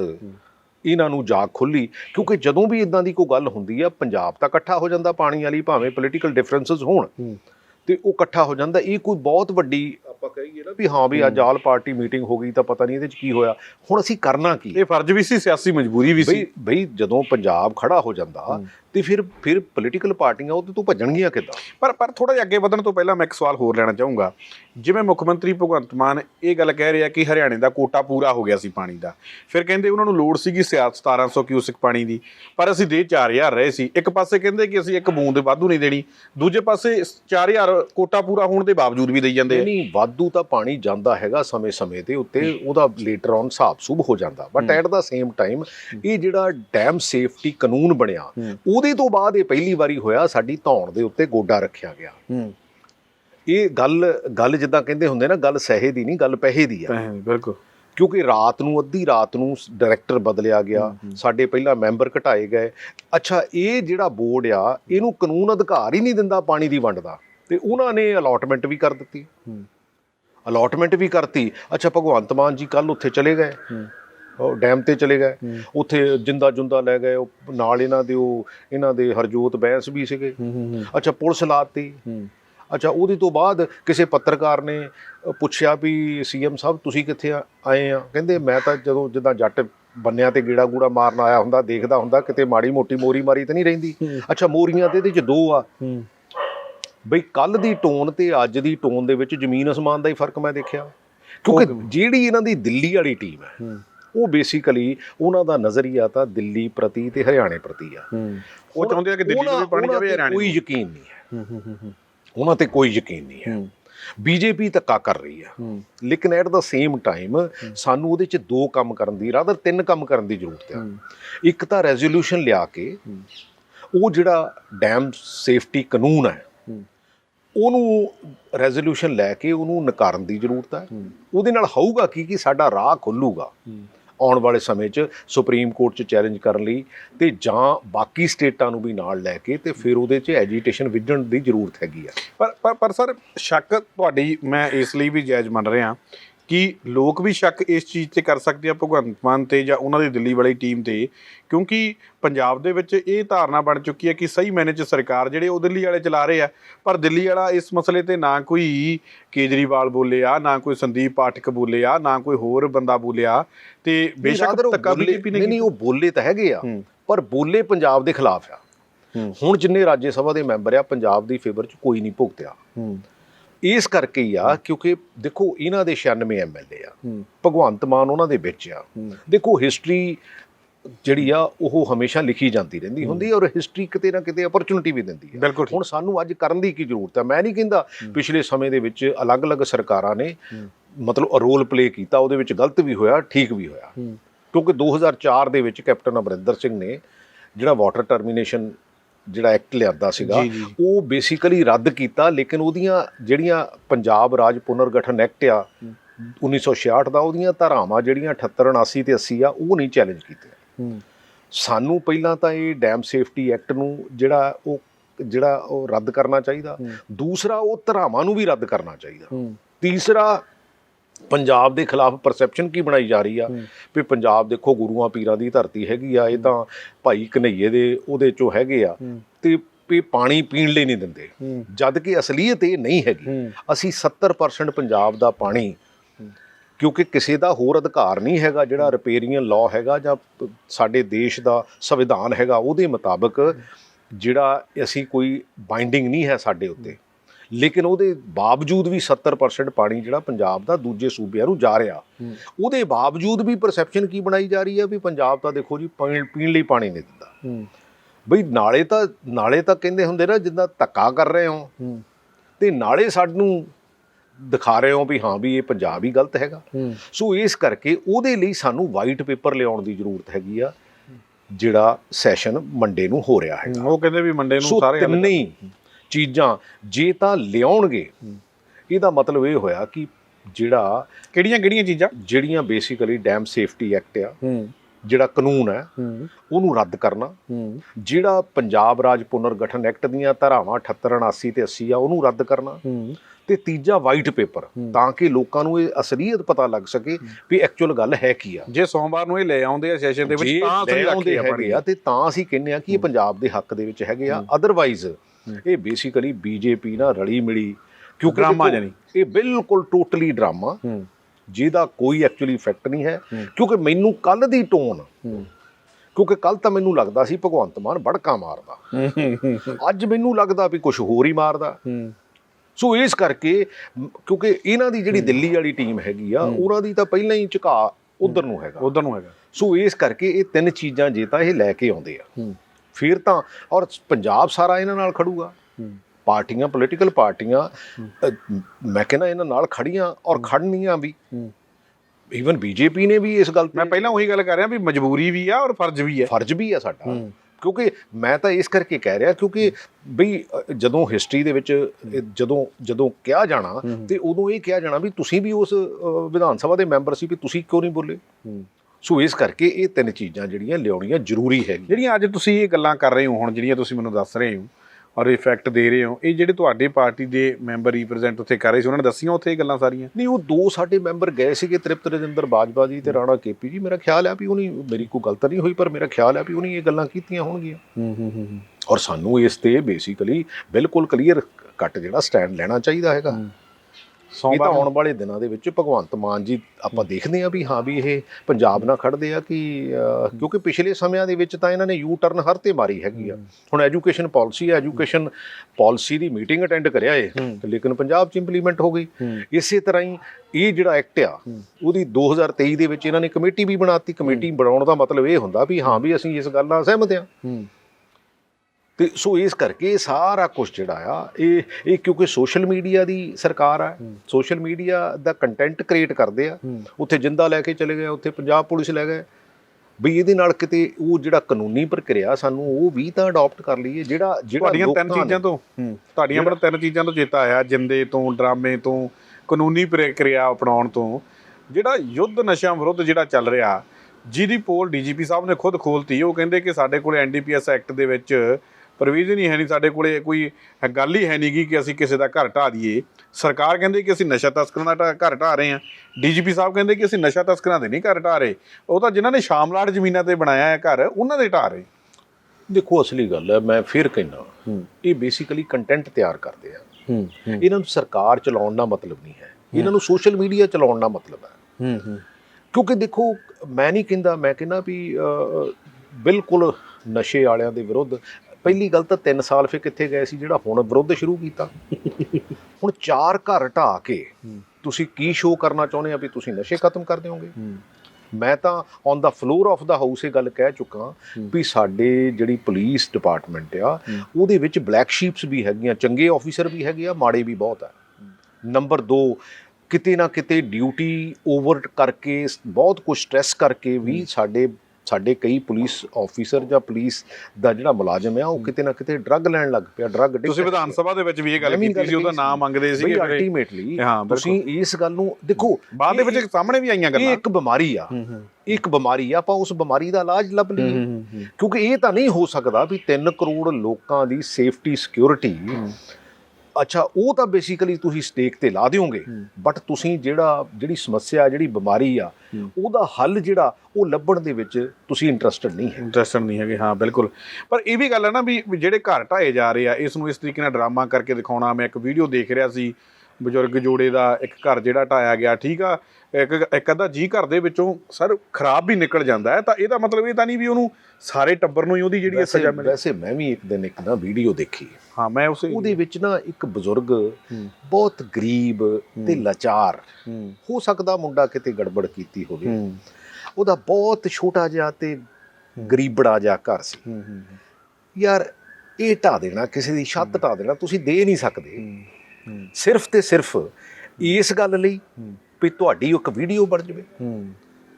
ਇਹਨਾਂ ਨੂੰ ਜਾਗ ਖੁੱਲੀ ਕਿਉਂਕਿ ਜਦੋਂ ਵੀ ਇਦਾਂ ਦੀ ਕੋਈ ਗੱਲ ਹੁੰਦੀ ਆ ਪੰਜਾਬ ਤਾਂ ਇਕੱਠਾ ਹੋ ਜਾਂਦਾ ਪਾਣੀ ਵਾਲੀ ਭਾਵੇਂ ਪੋਲੀਟੀਕਲ ਡਿਫਰੈਂਸਸ ਹੋਣ ਤੇ ਉਹ ਇਕੱਠਾ ਹੋ ਜਾਂਦਾ। ਇਹ ਕੋਈ ਬਹੁਤ ਵੱਡੀ ਆਪਾਂ ਕਹੀਏ ਨਾ ਵੀ ਹਾਂ ਵੀ ਅੱਜ ਆਲ ਪਾਰਟੀ ਮੀਟਿੰਗ ਹੋ ਗਈ ਤਾਂ ਪਤਾ ਨਹੀਂ ਇਹਦੇ ਚ ਕੀ ਹੋਇਆ। ਹੁਣ ਅਸੀਂ ਕਰਨਾ ਕੀ? ਇਹ ਫਰਜ਼ ਵੀ ਸੀ ਸਿਆਸੀ ਮਜਬੂਰੀ ਵੀ ਸੀ। ਬਈ ਬਈ ਜਦੋਂ ਪੰਜਾਬ ਖੜਾ ਹੋ ਜਾਂਦਾ। ਤੇ ਫਿਰ ਫਿਰ ਪੋਲੀਟੀਕਲ ਪਾਰਟੀਆਂ ਉਹਦੇ ਤੋਂ ਭੱਜਣਗੀਆਂ ਕਿੱਦਾਂ? ਪਰ ਪਰ ਥੋੜਾ ਜਿਹਾ ਅੱਗੇ ਵਧਣ ਤੋਂ ਪਹਿਲਾਂ ਮੈਂ ਇੱਕ ਸਵਾਲ ਹੋਰ ਲੈਣਾ ਚਾਹੂੰਗਾ। ਜਿਵੇਂ ਮੁੱਖ ਮੰਤਰੀ ਭਗਵੰਤ ਮਾਨ ਇਹ ਗੱਲ ਕਹਿ ਰਿਹਾ ਕਿ ਹਰਿਆਣੇ ਦਾ ਕੋਟਾ ਪੂਰਾ ਹੋ ਗਿਆ ਸੀ ਪਾਣੀ ਦਾ। ਫਿਰ ਕਹਿੰਦੇ ਉਹਨਾਂ ਨੂੰ ਲੋੜ ਸੀਗੀ ਸਿਆਸਤ 1700 ਕਿਊਸਿਕ ਪਾਣੀ ਦੀ। ਪਰ ਅਸੀਂ ਦੇ 4000 ਰਹੇ ਸੀ। ਇੱਕ ਪਾਸੇ ਕਹਿੰਦੇ ਕਿ ਅਸੀਂ ਇੱਕ ਬੂੰਦ ਵਾਧੂ ਨਹੀਂ ਦੇਣੀ। ਦੂਜੇ ਪਾਸੇ 4000 ਕੋਟਾ ਪੂਰਾ ਹੋਣ ਦੇ ਬਾਵਜੂਦ ਵੀ ਦੇਈ ਜਾਂਦੇ। ਨਹੀਂ ਵਾਧੂ ਤਾਂ ਪਾਣੀ ਜਾਂਦਾ ਹੈਗਾ ਸਮੇਂ-ਸਮੇਂ ਤੇ ਉੱਤੇ। ਉਹਦਾ ਲੇਟਰ ਔਨ ਹਿਸਾਬ ਸੁਭ ਹੋ ਜਾਂਦਾ। But. At the same time ਇਹ ਜਿਹੜਾ ਡੈਮ ਸੇਫਟੀ ਕਾਨੂੰਨ ਬਣਿਆ ਹੂੰ। ਉਹਦੇ ਤੋਂ ਬਾਅਦ ਇਹ ਪਹਿਲੀ ਵਾਰੀ ਹੋਇਆ ਸਾਡੀ ਧੌਣ ਦੇ ਉੱਤੇ ਗੋਡਾ ਰੱਖਿਆ ਗਿਆ। ਹੂੰ। ਇਹ ਗੱਲ ਗੱਲ ਜਿੱਦਾਂ ਕਹਿੰਦੇ ਹੁੰਦੇ ਨਾ ਗੱਲ ਸਹਿ ਦੀ ਨਹੀਂ ਗੱਲ ਪੈਸੇ ਦੀ ਆ। ਬਿਲਕੁਲ। ਕਿਉਂਕਿ ਰਾਤ ਨੂੰ ਅੱਧੀ ਰਾਤ ਨੂੰ ਡਾਇਰੈਕਟਰ ਬਦਲਿਆ ਗਿਆ। ਸਾਡੇ ਪਹਿਲਾਂ ਮੈਂਬਰ ਘਟਾਏ ਗਏ। ਅੱਛਾ ਇਹ ਜਿਹੜਾ ਬੋਰਡ ਆ ਇਹਨੂੰ ਕਾਨੂੰਨ ਅਧਿਕਾਰ ਹੀ ਨਹੀਂ ਦਿੰਦਾ ਪਾਣੀ ਦੀ ਵੰਡ ਦਾ। ਤੇ ਉਹਨਾਂ ਨੇ ਅਲਾਟਮੈਂਟ ਵੀ ਕਰ ਦਿੱਤੀ। ਹੂੰ। ਅਲਾਟਮੈਂਟ ਵੀ ਕਰਤੀ। ਅੱਛਾ ਭਗਵੰਤ ਮਾਨ ਜੀ ਕੱਲ ਉੱਥੇ ਚਲੇ ਗਏ। ਉਹ ਡੈਮ ਤੇ ਚਲੇ ਗਏ। ਉੱਥੇ ਜਿੰਦਾ ਜੁੰਦਾ ਲੈ ਗਏ ਉਹ ਨਾਲ ਇਹਨਾਂ ਦੇ ਉਹ ਇਹਨਾਂ ਦੇ ਹਰਜੋਤ ਬੈਂਸ ਵੀ ਸੀਗੇ। ਅੱਛਾ ਪੁਲਿਸ ਲਾਤੀ। ਅੱਛਾ ਉਹਦੇ ਤੋਂ ਬਾਅਦ ਕਿਸੇ ਪੱਤਰਕਾਰ ਨੇ ਪੁੱਛਿਆ ਵੀ ਸੀਐਮ ਸਾਹਿਬ ਤੁਸੀਂ ਕਿੱਥੇ ਆਏ ਆ। ਕਹਿੰਦੇ ਮੈਂ ਤਾਂ ਜਦੋਂ ਜਿੱਦਾਂ ਜੱਟ ਬੰਨਿਆਂ ਤੇ ਗੇੜਾ ਗੂੜਾ ਮਾਰਨ ਆਇਆ ਹੁੰਦਾ ਦੇਖਦਾ ਹੁੰਦਾ ਕਿਤੇ ਮਾੜੀ ਮੋਟੀ ਮੋਰੀ ਮਾਰੀ ਤਾਂ ਨਹੀਂ ਰਹਿੰਦੀ। ਅੱਛਾ ਮੋਰੀਆਂ ਤੇ ਇਹਦੇ ਚ ਦੋ ਆ। ਬਈ ਕੱਲ ਦੀ ਟੋਨ ਤੇ ਅੱਜ ਦੀ ਟੋਨ ਦੇ ਵਿੱਚ ਜ਼ਮੀਨ ਅਸਮਾਨ ਦਾ ਹੀ ਫ਼ਰਕ ਮੈਂ ਦੇਖਿਆ। ਕਿਉਂਕਿ ਜਿਹੜੀ ਇਹਨਾਂ ਦੀ ਦਿੱਲੀ ਵਾਲੀ ਟੀਮ ਹੈ। ਉਹ ਬੇਸਿਕਲੀ ਉਹਨਾਂ ਦਾ ਨਜ਼ਰੀਆ ਤਾਂ ਦਿੱਲੀ ਪ੍ਰਤੀ ਤੇ ਹਰਿਆਣੇ ਪ੍ਰਤੀ ਆ। ਉਹ ਚਾਹੁੰਦੇ ਆ ਕਿ ਦਿੱਲੀ ਨੂੰ ਵੀ ਪਾਣੀ ਜਾਵੇ ਹਰਿਆਣੇ ਕੋਈ ਯਕੀਨ ਨਹੀਂ ਹੈ। ਉਹਨਾਂ ਤੇ ਕੋਈ ਯਕੀਨ ਨਹੀਂ ਹੈ। ਬੀਜੇਪੀ ਧੱਕਾ ਕਰ ਰਹੀ ਆ। ਲੇਕਿਨ ਐਟ ਦਾ ਸੇਮ ਟਾਈਮ ਸਾਨੂੰ ਉਹਦੇ ਚ ਦੋ ਕੰਮ ਕਰਨ ਦੀ ਰਾਦਰ ਤਿੰਨ ਕੰਮ ਕਰਨ ਦੀ ਜ਼ਰੂਰਤ ਆ। ਇੱਕ ਤਾਂ ਰੈਜ਼ੋਲੂਸ਼ਨ ਲਿਆ ਕੇ ਉਹ ਜਿਹੜਾ ਡੈਮ ਸੇਫਟੀ ਕਾਨੂੰਨ ਹੈ ਉਹਨੂੰ ਰੈਜ਼ੋਲੂਸ਼ਨ ਲੈ ਕੇ ਉਹਨੂੰ ਨਕਾਰਨ ਦੀ ਜ਼ਰੂਰਤ ਹੈ। ਉਹਦੇ ਨਾਲ ਹੋਊਗਾ ਕੀ ਕਿ ਸਾਡਾ ਰਾਹ ਖੁੱਲੂਗਾ। ਆਉਣ ਵਾਲੇ ਸਮੇਂ 'ਚ ਸੁਪਰੀਮ ਕੋਰਟ 'ਚ ਚੈਲੰਜ ਕਰਨ ਲਈ ਤੇ ਜਾਂ ਬਾਕੀ ਸਟੇਟਾਂ ਨੂੰ ਵੀ ਨਾਲ ਲੈ ਕੇ ਤੇ ਫਿਰ ਉਹਦੇ 'ਚ ਐਜੀਟੇਸ਼ਨ ਵਿੱਢਣ ਦੀ ਜ਼ਰੂਰਤ ਹੈਗੀ ਆ। ਪਰ ਪਰ ਸਰ, ਸ਼ੱਕ ਤੁਹਾਡੀ, ਮੈਂ ਇਸ ਲਈ ਵੀ ਜਾਇਜ਼ ਮੰਨ ਰਿਹਾ ਕਿ ਲੋਕ ਵੀ ਸ਼ੱਕ ਇਸ ਚੀਜ਼ ਤੇ ਕਰ ਸਕਦੇ ਆ ਭਗਵੰਤ ਮਾਨ ਤੇ ਜਾਂ ਉਹਨਾਂ ਦੀ ਦਿੱਲੀ ਵਾਲੀ ਟੀਮ ਤੇ ਕਿਉਂਕਿ ਪੰਜਾਬ ਦੇ ਵਿੱਚ ਇਹ ਧਾਰਨਾ ਬਣ ਚੁੱਕੀ ਹੈ ਕਿ ਸਹੀ ਮੈਨੇ ਚ ਸਰਕਾਰ ਜਿਹੜੇ ਉਹ ਦਿੱਲੀ ਵਾਲੇ ਚਲਾ ਰਹੇ ਆ ਪਰ ਦਿੱਲੀ ਵਾਲਾ ਇਸ ਮਸਲੇ ਤੇ ਨਾ ਕੋਈ ਕੇਜਰੀਵਾਲ ਬੋਲਿਆ ਨਾ ਕੋਈ ਸੰਦੀਪ ਪਾਠਕ ਬੋਲਿਆ ਨਾ ਕੋਈ ਹੋਰ ਬੰਦਾ ਬੋਲਿਆ ਤੇ ਬੇਸ਼ੱਕ ਬੋਲੇ- ਬੀਜੇਪੀ ਨੇ ਨਹੀਂ ਉਹ ਬੋਲੇ ਤਾਂ ਹੈਗੇ ਆ। ਪਰ ਬੋਲੇ ਪੰਜਾਬ ਦੇ ਖਿਲਾਫ ਆ। ਹੁਣ ਜਿੰਨੇ ਰਾਜ ਸਭਾ ਦੇ ਮੈਂਬਰ ਆ ਪੰਜਾਬ ਦੀ ਫੇਵਰ 'ਚ ਕੋਈ ਨਹੀਂ ਭੁਗਤਿਆ ਇਸ ਕਰਕੇ ਹੀ ਆ ਕਿਉਂਕਿ ਦੇਖੋ ਇਹਨਾਂ ਦੇ 96 ਐਮਐਲਏ ਆ। ਭਗਵੰਤ ਮਾਨ ਉਹਨਾਂ ਦੇ ਵਿੱਚ ਆ। ਦੇਖੋ ਹਿਸਟਰੀ ਜਿਹੜੀ ਆ ਉਹ ਹਮੇਸ਼ਾ ਲਿਖੀ ਜਾਂਦੀ ਰਹਿੰਦੀ ਹੁੰਦੀ ਔਰ ਹਿਸਟਰੀ ਕਿਤੇ ਨਾ ਕਿਤੇ ਅਪਰਚੁਨਿਟੀ ਵੀ ਦਿੰਦੀ ਹੈ। ਹੁਣ ਸਾਨੂੰ ਅੱਜ ਕਰਨ ਦੀ ਕੀ ਜ਼ਰੂਰਤ ਹੈ ਮੈਂ ਨਹੀਂ ਕਹਿੰਦਾ ਪਿਛਲੇ ਸਮੇਂ ਦੇ ਵਿੱਚ ਅਲੱਗ-ਅਲੱਗ ਸਰਕਾਰਾਂ ਨੇ ਮਤਲਬ ਰੋਲ ਪਲੇ ਕੀਤਾ ਉਹਦੇ ਵਿੱਚ ਗਲਤ ਵੀ ਹੋਇਆ ਠੀਕ ਵੀ ਹੋਇਆ। ਕਿਉਂਕਿ 2004 ਦੇ ਵਿੱਚ ਕੈਪਟਨ ਅਮਰਿੰਦਰ ਸਿੰਘ ਨੇ ਜਿਹੜਾ ਵਾਟਰ ਟਰਮੀਨੇਸ਼ਨ ਜਿਹੜਾ ਐਕਟ ਲਿਆਂਦਾ ਸੀਗਾ। ਉਹ ਬੇਸਿਕਲੀ ਰੱਦ ਕੀਤਾ ਲੇਕਿਨ ਉਹਦੀਆਂ ਜਿਹੜੀਆਂ ਪੰਜਾਬ ਰਾਜ ਪੁਨਰਗਠਨ ਐਕਟ ਆ 1966 ਦਾ ਉਹਦੀਆਂ ਧਾਰਾਵਾਂ ਜਿਹੜੀਆਂ 78 79 ਤੇ 80 ਆ ਉਹ ਨਹੀਂ ਚੈਲੰਜ ਕੀਤੇ ਸਾਨੂੰ ਪਹਿਲਾਂ ਤਾਂ ਇਹ ਡੈਮ ਸੇਫਟੀ ਐਕਟ ਨੂੰ ਜਿਹੜਾ ਉਹ ਜਿਹੜਾ ਉਹ ਰੱਦ ਕਰਨਾ ਚਾਹੀਦਾ। ਦੂਸਰਾ ਉਹ ਧਾਰਾਵਾਂ ਨੂੰ ਵੀ ਰੱਦ ਕਰਨਾ ਚਾਹੀਦਾ। ਤੀਸਰਾ ਪੰਜਾਬ ਦੇ ਖਿਲਾਫ ਪਰਸੈਪਸ਼ਨ ਕੀ ਬਣਾਈ ਜਾ ਰਹੀ ਆ? ਵੀ ਪੰਜਾਬ ਦੇਖੋ ਗੁਰੂਆਂ ਪੀਰਾਂ ਦੀ ਧਰਤੀ ਹੈਗੀ ਆ ਇਹ ਤਾਂ ਭਾਈ ਕਨਈਏ ਦੇ ਉਹਦੇ ਚੋਂ ਹੈਗੇ ਆ। ਤੇ ਵੀ ਪਾਣੀ ਪੀਣ ਲਈ ਨਹੀਂ ਦਿੰਦੇ। ਜਦ ਕਿ ਅਸਲੀਅਤ ਇਹ ਨਹੀਂ ਹੈਗੀ। ਅਸੀਂ 70% ਪੰਜਾਬ ਦਾ ਪਾਣੀ ਕਿਉਂਕਿ ਕਿਸੇ ਦਾ ਹੋਰ ਅਧਿਕਾਰ ਨਹੀਂ ਹੈਗਾ ਜਿਹੜਾ ਰਿਪੇਰੀਅਨ ਲਾਅ ਹੈਗਾ ਜਾਂ ਸਾਡੇ ਦੇਸ਼ ਦਾ ਸੰਵਿਧਾਨ ਹੈਗਾ ਉਹਦੇ ਮੁਤਾਬਕ ਜਿਹੜਾ ਅਸੀਂ ਕੋਈ ਬਾਈਂਡਿੰਗ ਨਹੀਂ ਹੈ ਸਾਡੇ ਉੱਤੇ। ਲੇਕਿਨ ਉਹਦੇ ਬਾਵਜੂਦ ਵੀ 70% ਪਾਣੀ ਜਿਹੜਾ ਪੰਜਾਬ ਦਾ ਦੂਜੇ ਸੂਬਿਆਂ ਨੂੰ ਜਾ ਰਿਹਾ। ਉਹਦੇ ਬਾਵਜੂਦ ਵੀ ਪਰਸੈਪਸ਼ਨ ਕੀ ਬਣਾਈ ਜਾ ਰਹੀ ਹੈ ਵੀ ਪੰਜਾਬ ਤਾਂ ਦੇਖੋ ਜੀ ਪਾਣੀ- ਲਈ ਪਾਣੀ ਨਹੀਂ ਦਿੰਦਾ। ਬਈ ਨਾਲੇ ਤਾਂ ਨਾਲੇ ਤਾਂ ਕਹਿੰਦੇ ਹੁੰਦੇ ਨਾ ਜਿੱਦਾਂ ਧੱਕਾ ਕਰ ਰਹੇ ਹੋ। ਤੇ ਨਾਲੇ ਸਾਨੂੰ ਦਿਖਾ ਰਹੇ ਹੋ ਵੀ ਹਾਂ ਵੀ ਇਹ ਪੰਜਾਬ ਹੀ ਗਲਤ ਹੈਗਾ। ਸੋ ਇਸ ਕਰਕੇ ਉਹਦੇ ਲਈ ਸਾਨੂੰ ਵਾਈਟ ਪੇਪਰ ਲਿਆਉਣ ਦੀ ਜ਼ਰੂਰਤ ਹੈਗੀ ਆ ਜਿਹੜਾ ਸੈਸ਼ਨ ਮੰਡੇ ਨੂੰ ਹੋ ਰਿਹਾ ਹੈ ਉਹ ਕਹਿੰਦੇ ਵੀ ਮੰਡੇ ਨੂੰ ਸਾਰੇ ਤਿੰਨੇ ਚੀਜ਼ਾਂ ਜੇ ਤਾਂ ਲਿਆਉਣਗੇ ਇਹਦਾ ਮਤਲਬ ਇਹ ਹੋਇਆ ਕਿ ਜਿਹੜਾ ਕਿਹੜੀਆਂ ਕਿਹੜੀਆਂ ਚੀਜ਼ਾਂ? ਜਿਹੜੀਆਂ ਬੇਸਿਕਲੀ ਡੈਮ ਸੇਫਟੀ ਐਕਟ ਆ ਜਿਹੜਾ ਕਾਨੂੰਨ ਹੈ ਉਹਨੂੰ ਰੱਦ ਕਰਨਾ। ਜਿਹੜਾ ਪੰਜਾਬ ਰਾਜ ਪੁਨਰਗਠਨ ਐਕਟ ਦੀਆਂ ਧਾਰਾਵਾਂ 78 79 ਤੇ 80 ਆ ਉਹਨੂੰ ਰੱਦ ਕਰਨਾ। ਤੇ ਤੀਜਾ ਵਾਈਟ ਪੇਪਰ ਤਾਂ ਕਿ ਲੋਕਾਂ ਨੂੰ ਇਹ ਅਸਲੀਅਤ ਪਤਾ ਲੱਗ ਸਕੇ ਵੀ ਐਕਚੁਅਲ ਗੱਲ ਹੈ ਕੀ ਆ। ਜੇ ਸੋਮਵਾਰ ਨੂੰ ਇਹ ਲੈ ਆਉਂਦੇ ਆ ਸੈਸ਼ਨ ਦੇ ਵਿੱਚ ਤਾਂ ਲੈ ਅਸੀਂ ਆਉਂਦੇ ਰੱਖੇ ਆ ਤੇ ਤਾਂ ਅਸੀਂ ਕਹਿੰਦੇ ਆ ਕਿ ਇਹ ਪੰਜਾਬ ਦੇ ਹੱਕ ਦੇ ਵਿੱਚ ਹੈਗੇ ਆ। ਅਦਰਵਾਈਜ਼ ਇਹ ਬੇਸਿਕਲੀ ਬੀਜੇਪੀ ਨਾਲ ਰਲੀ ਮਿਲੀ। ਕਿਉਂਕਿ ਡਰਾਮਾ ਜਾਨੀ। ਇਹ ਬਿਲਕੁਲ ਟੋਟਲੀ ਡਰਾਮਾ। ਜਿਹਦਾ ਕੋਈ ਐਕਚੁਅਲੀ ਇਫੈਕਟ ਨਹੀਂ ਹੈ। ਕਿਉਂਕਿ ਮੈਨੂੰ ਕੱਲ ਦੀ ਟੋਨ ਕਿਉਂਕਿ ਕੱਲ ਤਾਂ ਮੈਨੂੰ ਲੱਗਦਾ ਸੀ ਭਗਵੰਤ ਮਾਨ ਬੜਕਾ ਮਾਰਦਾ। ਅੱਜ ਮੈਨੂੰ ਲੱਗਦਾ ਵੀ ਕੁਝ ਹੋਰ ਹੀ ਮਾਰਦਾ। ਸੋ ਇਸ ਕਰਕੇ ਕਿਉਂਕਿ ਇਹਨਾਂ ਦੀ ਜਿਹੜੀ ਦਿੱਲੀ ਵਾਲੀ ਟੀਮ ਹੈਗੀ ਆ ਉਹਨਾਂ ਦੀ ਤਾਂ ਪਹਿਲਾਂ ਹੀ ਝੁਕਾ ਉਧਰ ਨੂੰ ਹੈਗਾ। ਉਧਰ ਨੂੰ ਹੈਗਾ। ਸੋ ਇਸ ਕਰਕੇ ਇਹ ਤਿੰਨ ਚੀਜ਼ਾਂ ਜੇ ਤਾਂ ਇਹ ਲੈ ਕੇ ਆਉਂਦੇ ਆ। ਫਿਰ ਤਾਂ ਔਰ ਪੰਜਾਬ ਸਾਰਾ ਇਹਨਾਂ ਨਾਲ ਖੜੂਗਾ। ਪਾਰਟੀਆਂ ਪੋਲੀਟੀਕਲ ਪਾਰਟੀਆਂ ਮੈਂ ਕਹਿੰਦਾ ਇਹਨਾਂ ਨਾਲ ਖੜੀਆਂ ਔਰ ਖੜਨੀਆਂ ਵੀ। ਈਵਨ ਬੀਜੇਪੀ ਨੇ ਵੀ ਇਸ ਗੱਲ ਮੈਂ ਪਹਿਲਾਂ ਉਹੀ ਗੱਲ ਕਰ ਰਿਹਾ ਵੀ ਮਜਬੂਰੀ ਵੀ ਆ ਔਰ ਫਰਜ਼ ਵੀ ਹੈ ਫਰਜ਼ ਵੀ ਆ ਸਾਡਾ। ਕਿਉਂਕਿ ਮੈਂ ਤਾਂ ਇਸ ਕਰਕੇ ਕਹਿ ਰਿਹਾ ਕਿਉਂਕਿ ਬਈ ਜਦੋਂ ਹਿਸਟਰੀ ਦੇ ਵਿੱਚ ਜਦੋਂ ਜਦੋਂ ਕਿਹਾ ਜਾਣਾ ਤੇ ਉਦੋਂ ਇਹ ਕਿਹਾ ਜਾਣਾ ਵੀ ਤੁਸੀਂ ਵੀ ਉਸ ਵਿਧਾਨ ਸਭਾ ਦੇ ਮੈਂਬਰ ਸੀ ਵੀ ਤੁਸੀਂ ਕਿਉਂ ਨਹੀਂ ਬੋਲੇ? ਸੋ ਇਸ ਕਰਕੇ ਇਹ ਤਿੰਨ ਚੀਜ਼ਾਂ ਜਿਹੜੀਆਂ ਲਿਆਉਣੀਆਂ ਜ਼ਰੂਰੀ ਹੈਗੀਆਂ। ਜਿਹੜੀਆਂ ਅੱਜ ਤੁਸੀਂ ਇਹ ਗੱਲਾਂ ਕਰ ਰਹੇ ਹੋ ਹੁਣ ਜਿਹੜੀਆਂ ਤੁਸੀਂ ਮੈਨੂੰ ਦੱਸ ਰਹੇ ਹੋ ਔਰ ਇਫੈਕਟ ਦੇ ਰਹੇ ਹੋ ਇਹ ਜਿਹੜੇ ਤੁਹਾਡੇ ਪਾਰਟੀ ਦੇ ਮੈਂਬਰ ਰਿਪਰੈਜ਼ੈਂਟ ਉੱਥੇ ਕਰ ਰਹੇ ਸੀ ਉਹਨਾਂ ਨੇ ਦੱਸੀਆਂ ਉੱਥੇ ਇਹ ਗੱਲਾਂ ਸਾਰੀਆਂ? ਨਹੀਂ ਉਹ ਦੋ ਸਾਡੇ ਮੈਂਬਰ ਗਏ ਸੀਗੇ ਤ੍ਰਿਪਤ ਰਜਿੰਦਰ ਬਾਜਵਾ ਜੀ ਤੇ ਰਾਣਾ ਕੇਪੀ ਜੀ। ਮੇਰਾ ਖਿਆਲ ਹੈ ਵੀ ਉਹਨੇ ਮੇਰੀ ਕੋਈ ਗਲਤ ਨਹੀਂ ਹੋਈ ਪਰ ਮੇਰਾ ਖਿਆਲ ਹੈ ਵੀ ਉਹਨੇ ਇਹ ਗੱਲਾਂ ਕੀਤੀਆਂ ਹੋਣਗੀਆਂ। ਹੂੰ ਹੂੰ ਹੂੰ ਔਰ ਸਾਨੂੰ ਇਸ ਤੇ ਬੇਸਿਕਲੀ ਬਿਲਕੁਲ ਕਲੀਅਰ ਕੱਟ ਜਿਹੜਾ ਸਟੈਂਡ ਲੈਣਾ ਚਾਹੀਦਾ ਹੈਗਾ। ਇਹ ਤਾਂ ਆਉਣ ਵਾਲੇ ਦਿਨਾਂ ਦੇ ਵਿੱਚ ਭਗਵੰਤ ਮਾਨ ਜੀ ਆਪਾਂ ਦੇਖਦੇ ਆ ਵੀ ਹਾਂ ਵੀ ਇਹ ਪੰਜਾਬ ਨਾਲ ਖੜਦੇ ਆ ਕਿ ਕਿਉਂਕਿ ਪਿਛਲੇ ਸਮਿਆਂ ਦੇ ਵਿੱਚ ਤਾਂ ਇਹਨਾਂ ਨੇ ਯੂ ਟਰਨ ਹਰ ਤੇ ਮਾਰੀ ਹੈਗੀ ਆ। ਹੁਣ ਐਜੂਕੇਸ਼ਨ ਪਾਲਿਸੀ ਹੈ ਐਜੂਕੇਸ਼ਨ ਪਾਲਿਸੀ ਦੀ ਮੀਟਿੰਗ ਅਟੈਂਡ ਕਰਿਆ ਏ ਲੇਕਿਨ ਪੰਜਾਬ 'ਚ ਇੰਪਲੀਮੈਂਟ ਹੋ ਗਈ। ਇਸੇ ਤਰ੍ਹਾਂ ਹੀ ਇਹ ਜਿਹੜਾ ਐਕਟ ਆ ਉਹਦੀ 2023 ਦੇ ਵਿੱਚ ਇਹਨਾਂ ਨੇ ਕਮੇਟੀ ਵੀ ਬਣਾਤੀ। ਕਮੇਟੀ ਬਣਾਉਣ ਦਾ ਮਤਲਬ ਇਹ ਹੁੰਦਾ ਵੀ ਹਾਂ ਵੀ ਅਸੀਂ ਇਸ ਗੱਲ ਨਾਲ ਸਹਿਮਤ ਆ ਤੇ ਸੋ ਇਸ ਕਰਕੇ ਇਹ ਸਾਰਾ ਕੁਝ ਜਿਹੜਾ ਆ ਇਹ ਇਹ ਕਿਉਂਕਿ ਸੋਸ਼ਲ ਮੀਡੀਆ ਦੀ ਸਰਕਾਰ ਆ ਸੋਸ਼ਲ ਮੀਡੀਆ ਦਾ ਕੰਟੈਂਟ ਕ੍ਰੀਏਟ ਕਰਦੇ ਆ ਉੱਥੇ ਜਿੰਦਾ ਲੈ ਕੇ ਚਲੇ ਗਏ ਉੱਥੇ ਪੰਜਾਬ ਪੁਲਿਸ ਲੈ ਗਏ। ਵੀ ਇਹਦੇ ਨਾਲ ਕਿਤੇ ਉਹ ਜਿਹੜਾ ਕਾਨੂੰਨੀ ਪ੍ਰਕਿਰਿਆ ਸਾਨੂੰ ਉਹ ਵੀ ਤਾਂ ਅਡਾਪਟ ਕਰ ਲਈਏ ਜਿਹੜਾ ਜਿਹੜਾ ਤੁਹਾਡੀਆਂ ਤਿੰਨ ਚੀਜ਼ਾਂ ਤੋਂ। ਤੁਹਾਡੀਆਂ ਮੈਨੂੰ ਤਿੰਨ ਚੀਜ਼ਾਂ ਤੋਂ ਚੇਤਾ ਆਇਆ ਜਿੰਦੇ ਤੋਂ ਡਰਾਮੇ ਤੋਂ ਕਾਨੂੰਨੀ ਪ੍ਰਕਿਰਿਆ ਅਪਣਾਉਣ ਤੋਂ। ਜਿਹੜਾ ਯੁੱਧ ਨਸ਼ਿਆਂ ਵਿਰੁੱਧ ਜਿਹੜਾ ਚੱਲ ਰਿਹਾ ਜਿਹਦੀ ਪੋਲ ਡੀਜੀਪੀ ਸਾਹਿਬ ਨੇ ਖੁਦ ਖੋਲਤੀ ਉਹ ਕਹਿੰਦੇ ਕਿ ਸਾਡੇ ਕੋਲੇ ਐਨਡੀਪੀਐਸ ਐਕਟ ਦੇ ਵਿੱਚ ਪ੍ਰੋਵੀਜ਼ਨ ਹੀ ਹੈ ਨਹੀਂ ਸਾਡੇ ਕੋਲੇ ਕੋਈ ਗੱਲ ਹੀ ਹੈ ਨਹੀਂ ਗੀ ਕਿ ਅਸੀਂ ਕਿਸੇ ਦਾ ਘਰ ਢਾ ਦਈਏ। ਸਰਕਾਰ ਕਹਿੰਦੇ ਕਿ ਅਸੀਂ ਨਸ਼ਾ ਤਸਕਰਾਂ ਦਾ ਘਰ ਢਾ ਰਹੇ ਹਾਂ। ਡੀਜੀਪੀ ਸਾਹਿਬ ਕਹਿੰਦੇ ਕਿ ਅਸੀਂ ਨਸ਼ਾ ਤਸਕਰਾਂ ਦੇ ਨਹੀਂ ਘਰ ਢਾ ਰਹੇ। ਉਹ ਤਾਂ ਜਿਨ੍ਹਾਂ ਨੇ ਸ਼ਾਮਲਾਟ ਜ਼ਮੀਨਾਂ ਤੇ ਬਣਾਇਆ ਹੈ ਘਰ ਉਹਨਾਂ ਦੇ ਢਾ ਰਹੇ। ਦੇਖੋ ਅਸਲੀ ਗੱਲ ਹੈ ਮੈਂ ਫਿਰ ਕਹਿਣਾ ਇਹ ਬੇਸਿਕਲੀ ਕੰਟੈਂਟ ਤਿਆਰ ਕਰਦੇ ਆ। ਇਹਨਾਂ ਨੂੰ ਸਰਕਾਰ ਚਲਾਉਣ ਦਾ ਮਤਲਬ ਨਹੀਂ ਹੈ। ਇਹਨਾਂ ਨੂੰ ਸੋਸ਼ਲ ਮੀਡੀਆ ਚਲਾਉਣ ਦਾ ਮਤਲਬ ਹੈ। ਕਿਉਂਕਿ ਦੇਖੋ ਮੈਂ ਨਹੀਂ ਕਹਿੰਦਾ ਮੈਂ ਕਹਿੰਦਾ ਵੀ ਬਿਲਕੁਲ ਨਸ਼ੇ ਵਾਲਿਆਂ ਦੇ ਵਿਰੁੱਧ ਪਹਿਲੀ ਗੱਲ ਤਾਂ 3 ਸਾਲ ਫਿਰ ਕਿੱਥੇ ਗਏ ਸੀ ਜਿਹੜਾ ਹੁਣ ਵਿਰੁੱਧ ਸ਼ੁਰੂ ਕੀਤਾ। ਹੁਣ ਚਾਰ ਘਰ ਢਾ ਕੇ ਤੁਸੀਂ ਕੀ ਸ਼ੋਅ ਕਰਨਾ ਚਾਹੁੰਦੇ ਆ ਵੀ ਤੁਸੀਂ ਨਸ਼ੇ ਖਤਮ ਕਰ ਦਿਓਗੇ? ਮੈਂ ਤਾਂ on the floor of the house ਇਹ ਗੱਲ ਕਹਿ ਚੁੱਕਾ ਵੀ ਸਾਡੇ ਜਿਹੜੀ ਪੁਲਿਸ ਡਿਪਾਰਟਮੈਂਟ ਆ ਉਹਦੇ ਵਿੱਚ ਬਲੈਕ ਸ਼ੀਪਸ ਵੀ ਹੈਗੀਆਂ ਚੰਗੇ ਆਫੀਸਰ ਵੀ ਹੈਗੇ ਆ ਮਾੜੇ ਵੀ ਬਹੁਤ ਆ। ਨੰਬਰ 2 ਕਿਤੇ ਨਾ ਕਿਤੇ ਡਿਊਟੀ ਓਵਰ ਕਰਕੇ ਬਹੁਤ ਕੁਝ ਸਟ੍ਰੈਸ ਕਰਕੇ ਵੀ ਸਾਡੇ ਸਾਡੇ ਕਈ ਪੁਲਿਸ ਆਫੀਸਰ ਜਾਂ ਪੁਲਿਸ ਦਾ ਜਿਹੜਾ ਮੁਲਾਜ਼ਮ ਆ ਉਹ ਕਿਤੇ ਨਾ ਕਿਤੇ ਡਰੱਗ ਲੈਣ ਲੱਗ ਪਿਆ ਡਰੱਗ ਤੁਸੀਂ ਵਿਧਾਨ ਸਭਾ ਦੇ ਵਿੱਚ ਵੀ ਇਹ ਗੱਲ ਕੀਤੀ ਸੀ ਉਹਦਾ ਨਾਮ ਮੰਗਦੇ ਸੀਗੇ ਇਹ- ਅਲਟੀਮੇਟਲੀ ਹਾਂ। ਤੁਸੀਂ ਇਸ ਗੱਲ ਨੂੰ ਦੇਖੋ ਬਾਅਦ ਦੇ ਵਿੱਚ ਸਾਹਮਣੇ ਵੀ ਆਈਆਂ ਇਹ ਗੱਲਾਂ ਇੱਕ ਬਿਮਾਰੀ ਆ। ਇਹ ਇੱਕ ਬਿਮਾਰੀ ਆ ਆਪਾਂ ਉਸ ਬਿਮਾਰੀ ਦਾ ਇਲਾਜ ਲੱਭ ਲਈਏ। ਕਿਉਂਕਿ ਇਹ ਤਾਂ ਨਹੀਂ ਹੋ ਸਕਦਾ ਵੀ 3 ਕਰੋੜ ਲੋਕਾਂ ਦੀ ਸੇਫਟੀ ਸਿਕਿਉਰਿਟੀ ਅੱਛਾ ਉਹ ਤਾਂ ਬੇਸਿਕਲੀ ਤੁਸੀਂ ਸਟੇਕ ਤੇ ਲਾ ਦਿਓਗੇ ਬਟ ਤੁਸੀਂ ਜਿਹੜਾ ਜਿਹੜੀ ਸਮੱਸਿਆ ਜਿਹੜੀ ਬਿਮਾਰੀ ਆ ਉਹਦਾ ਹੱਲ ਜਿਹੜਾ ਉਹ ਲੱਭਣ ਦੇ ਵਿੱਚ ਤੁਸੀਂ ਇੰਟਰਸਟਡ ਨਹੀਂ ਹੈ ਇੰਟਰਸਟਡ ਨਹੀਂ ਹੈਗੇ ਹਾਂ ਬਿਲਕੁਲ। ਪਰ ਇਹ ਵੀ ਗੱਲ ਹੈ ਨਾ ਵੀ ਜਿਹੜੇ ਘਰ ਢਾਏ ਜਾ ਰਹੇ ਆ ਇਸ ਨੂੰ ਇਸ ਤਰੀਕੇ ਨਾਲ ਡਰਾਮਾ ਕਰਕੇ ਦਿਖਾਉਣਾ ਮੈਂ ਇੱਕ ਵੀਡੀਓ ਦੇਖ ਰਿਹਾ ਸੀ ਬਜ਼ੁਰਗ ਜੋੜੇ ਦਾ ਇੱਕ ਘਰ ਜਿਹੜਾ ਢਾਇਆ ਗਿਆ ਠੀਕ ਆ? ਇੱਕ ਇੱਕ ਅੱਧਾ ਜੀ ਘਰ ਦੇ ਵਿੱਚੋਂ ਸਰ ਖਰਾਬ ਵੀ ਨਿਕਲ ਜਾਂਦਾ ਹੈ ਤਾਂ ਇਹਦਾ ਮਤਲਬ ਇਹ ਤਾਂ ਨਹੀਂ ਵੀ ਉਹਨੂੰ ਸਾਰੇ ਟੱਬਰ ਨੂੰ ਹੀ ਉਹਦੀ ਜਿਹੜੀ ਸਜ਼ਾ ਮਿਲੇ। ਵੈਸੇ ਮੈਂ ਵੀ ਇੱਕ ਦਿਨ ਇੱਕ ਨਾ ਵੀਡੀਓ ਦੇਖੀ। ਹਾਂ ਮੈਂ ਉਸੇ ਉਹਦੇ ਵਿੱਚ ਨਾ ਇੱਕ ਬਜ਼ੁਰਗ ਬਹੁਤ ਗਰੀਬ ਤੇ ਲਾਚਾਰ ਹੂੰ। ਸਕਦਾ ਮੁੰਡਾ ਕਿਤੇ ਗੜਬੜ ਕੀਤੀ ਹੋਵੇ। ਉਹਦਾ ਬਹੁਤ ਛੋਟਾ ਜਿਹਾ ਤੇ ਗਰੀਬੜਾ ਜਿਹਾ ਘਰ ਸੀ। ਯਾਰ ਇਹ ਢਾ ਦੇਣਾ ਕਿਸੇ ਦੀ ਛੱਤ ਢਾ ਦੇਣਾ ਤੁਸੀਂ ਦੇ ਨਹੀਂ ਸਕਦੇ। ਸਿਰਫ ਤੇ ਸਿਰਫ ਇਸ ਗੱਲ ਲਈ ਵੀ ਤੁਹਾਡੀ ਇੱਕ ਵੀਡੀਓ ਬਣ ਜਾਵੇ।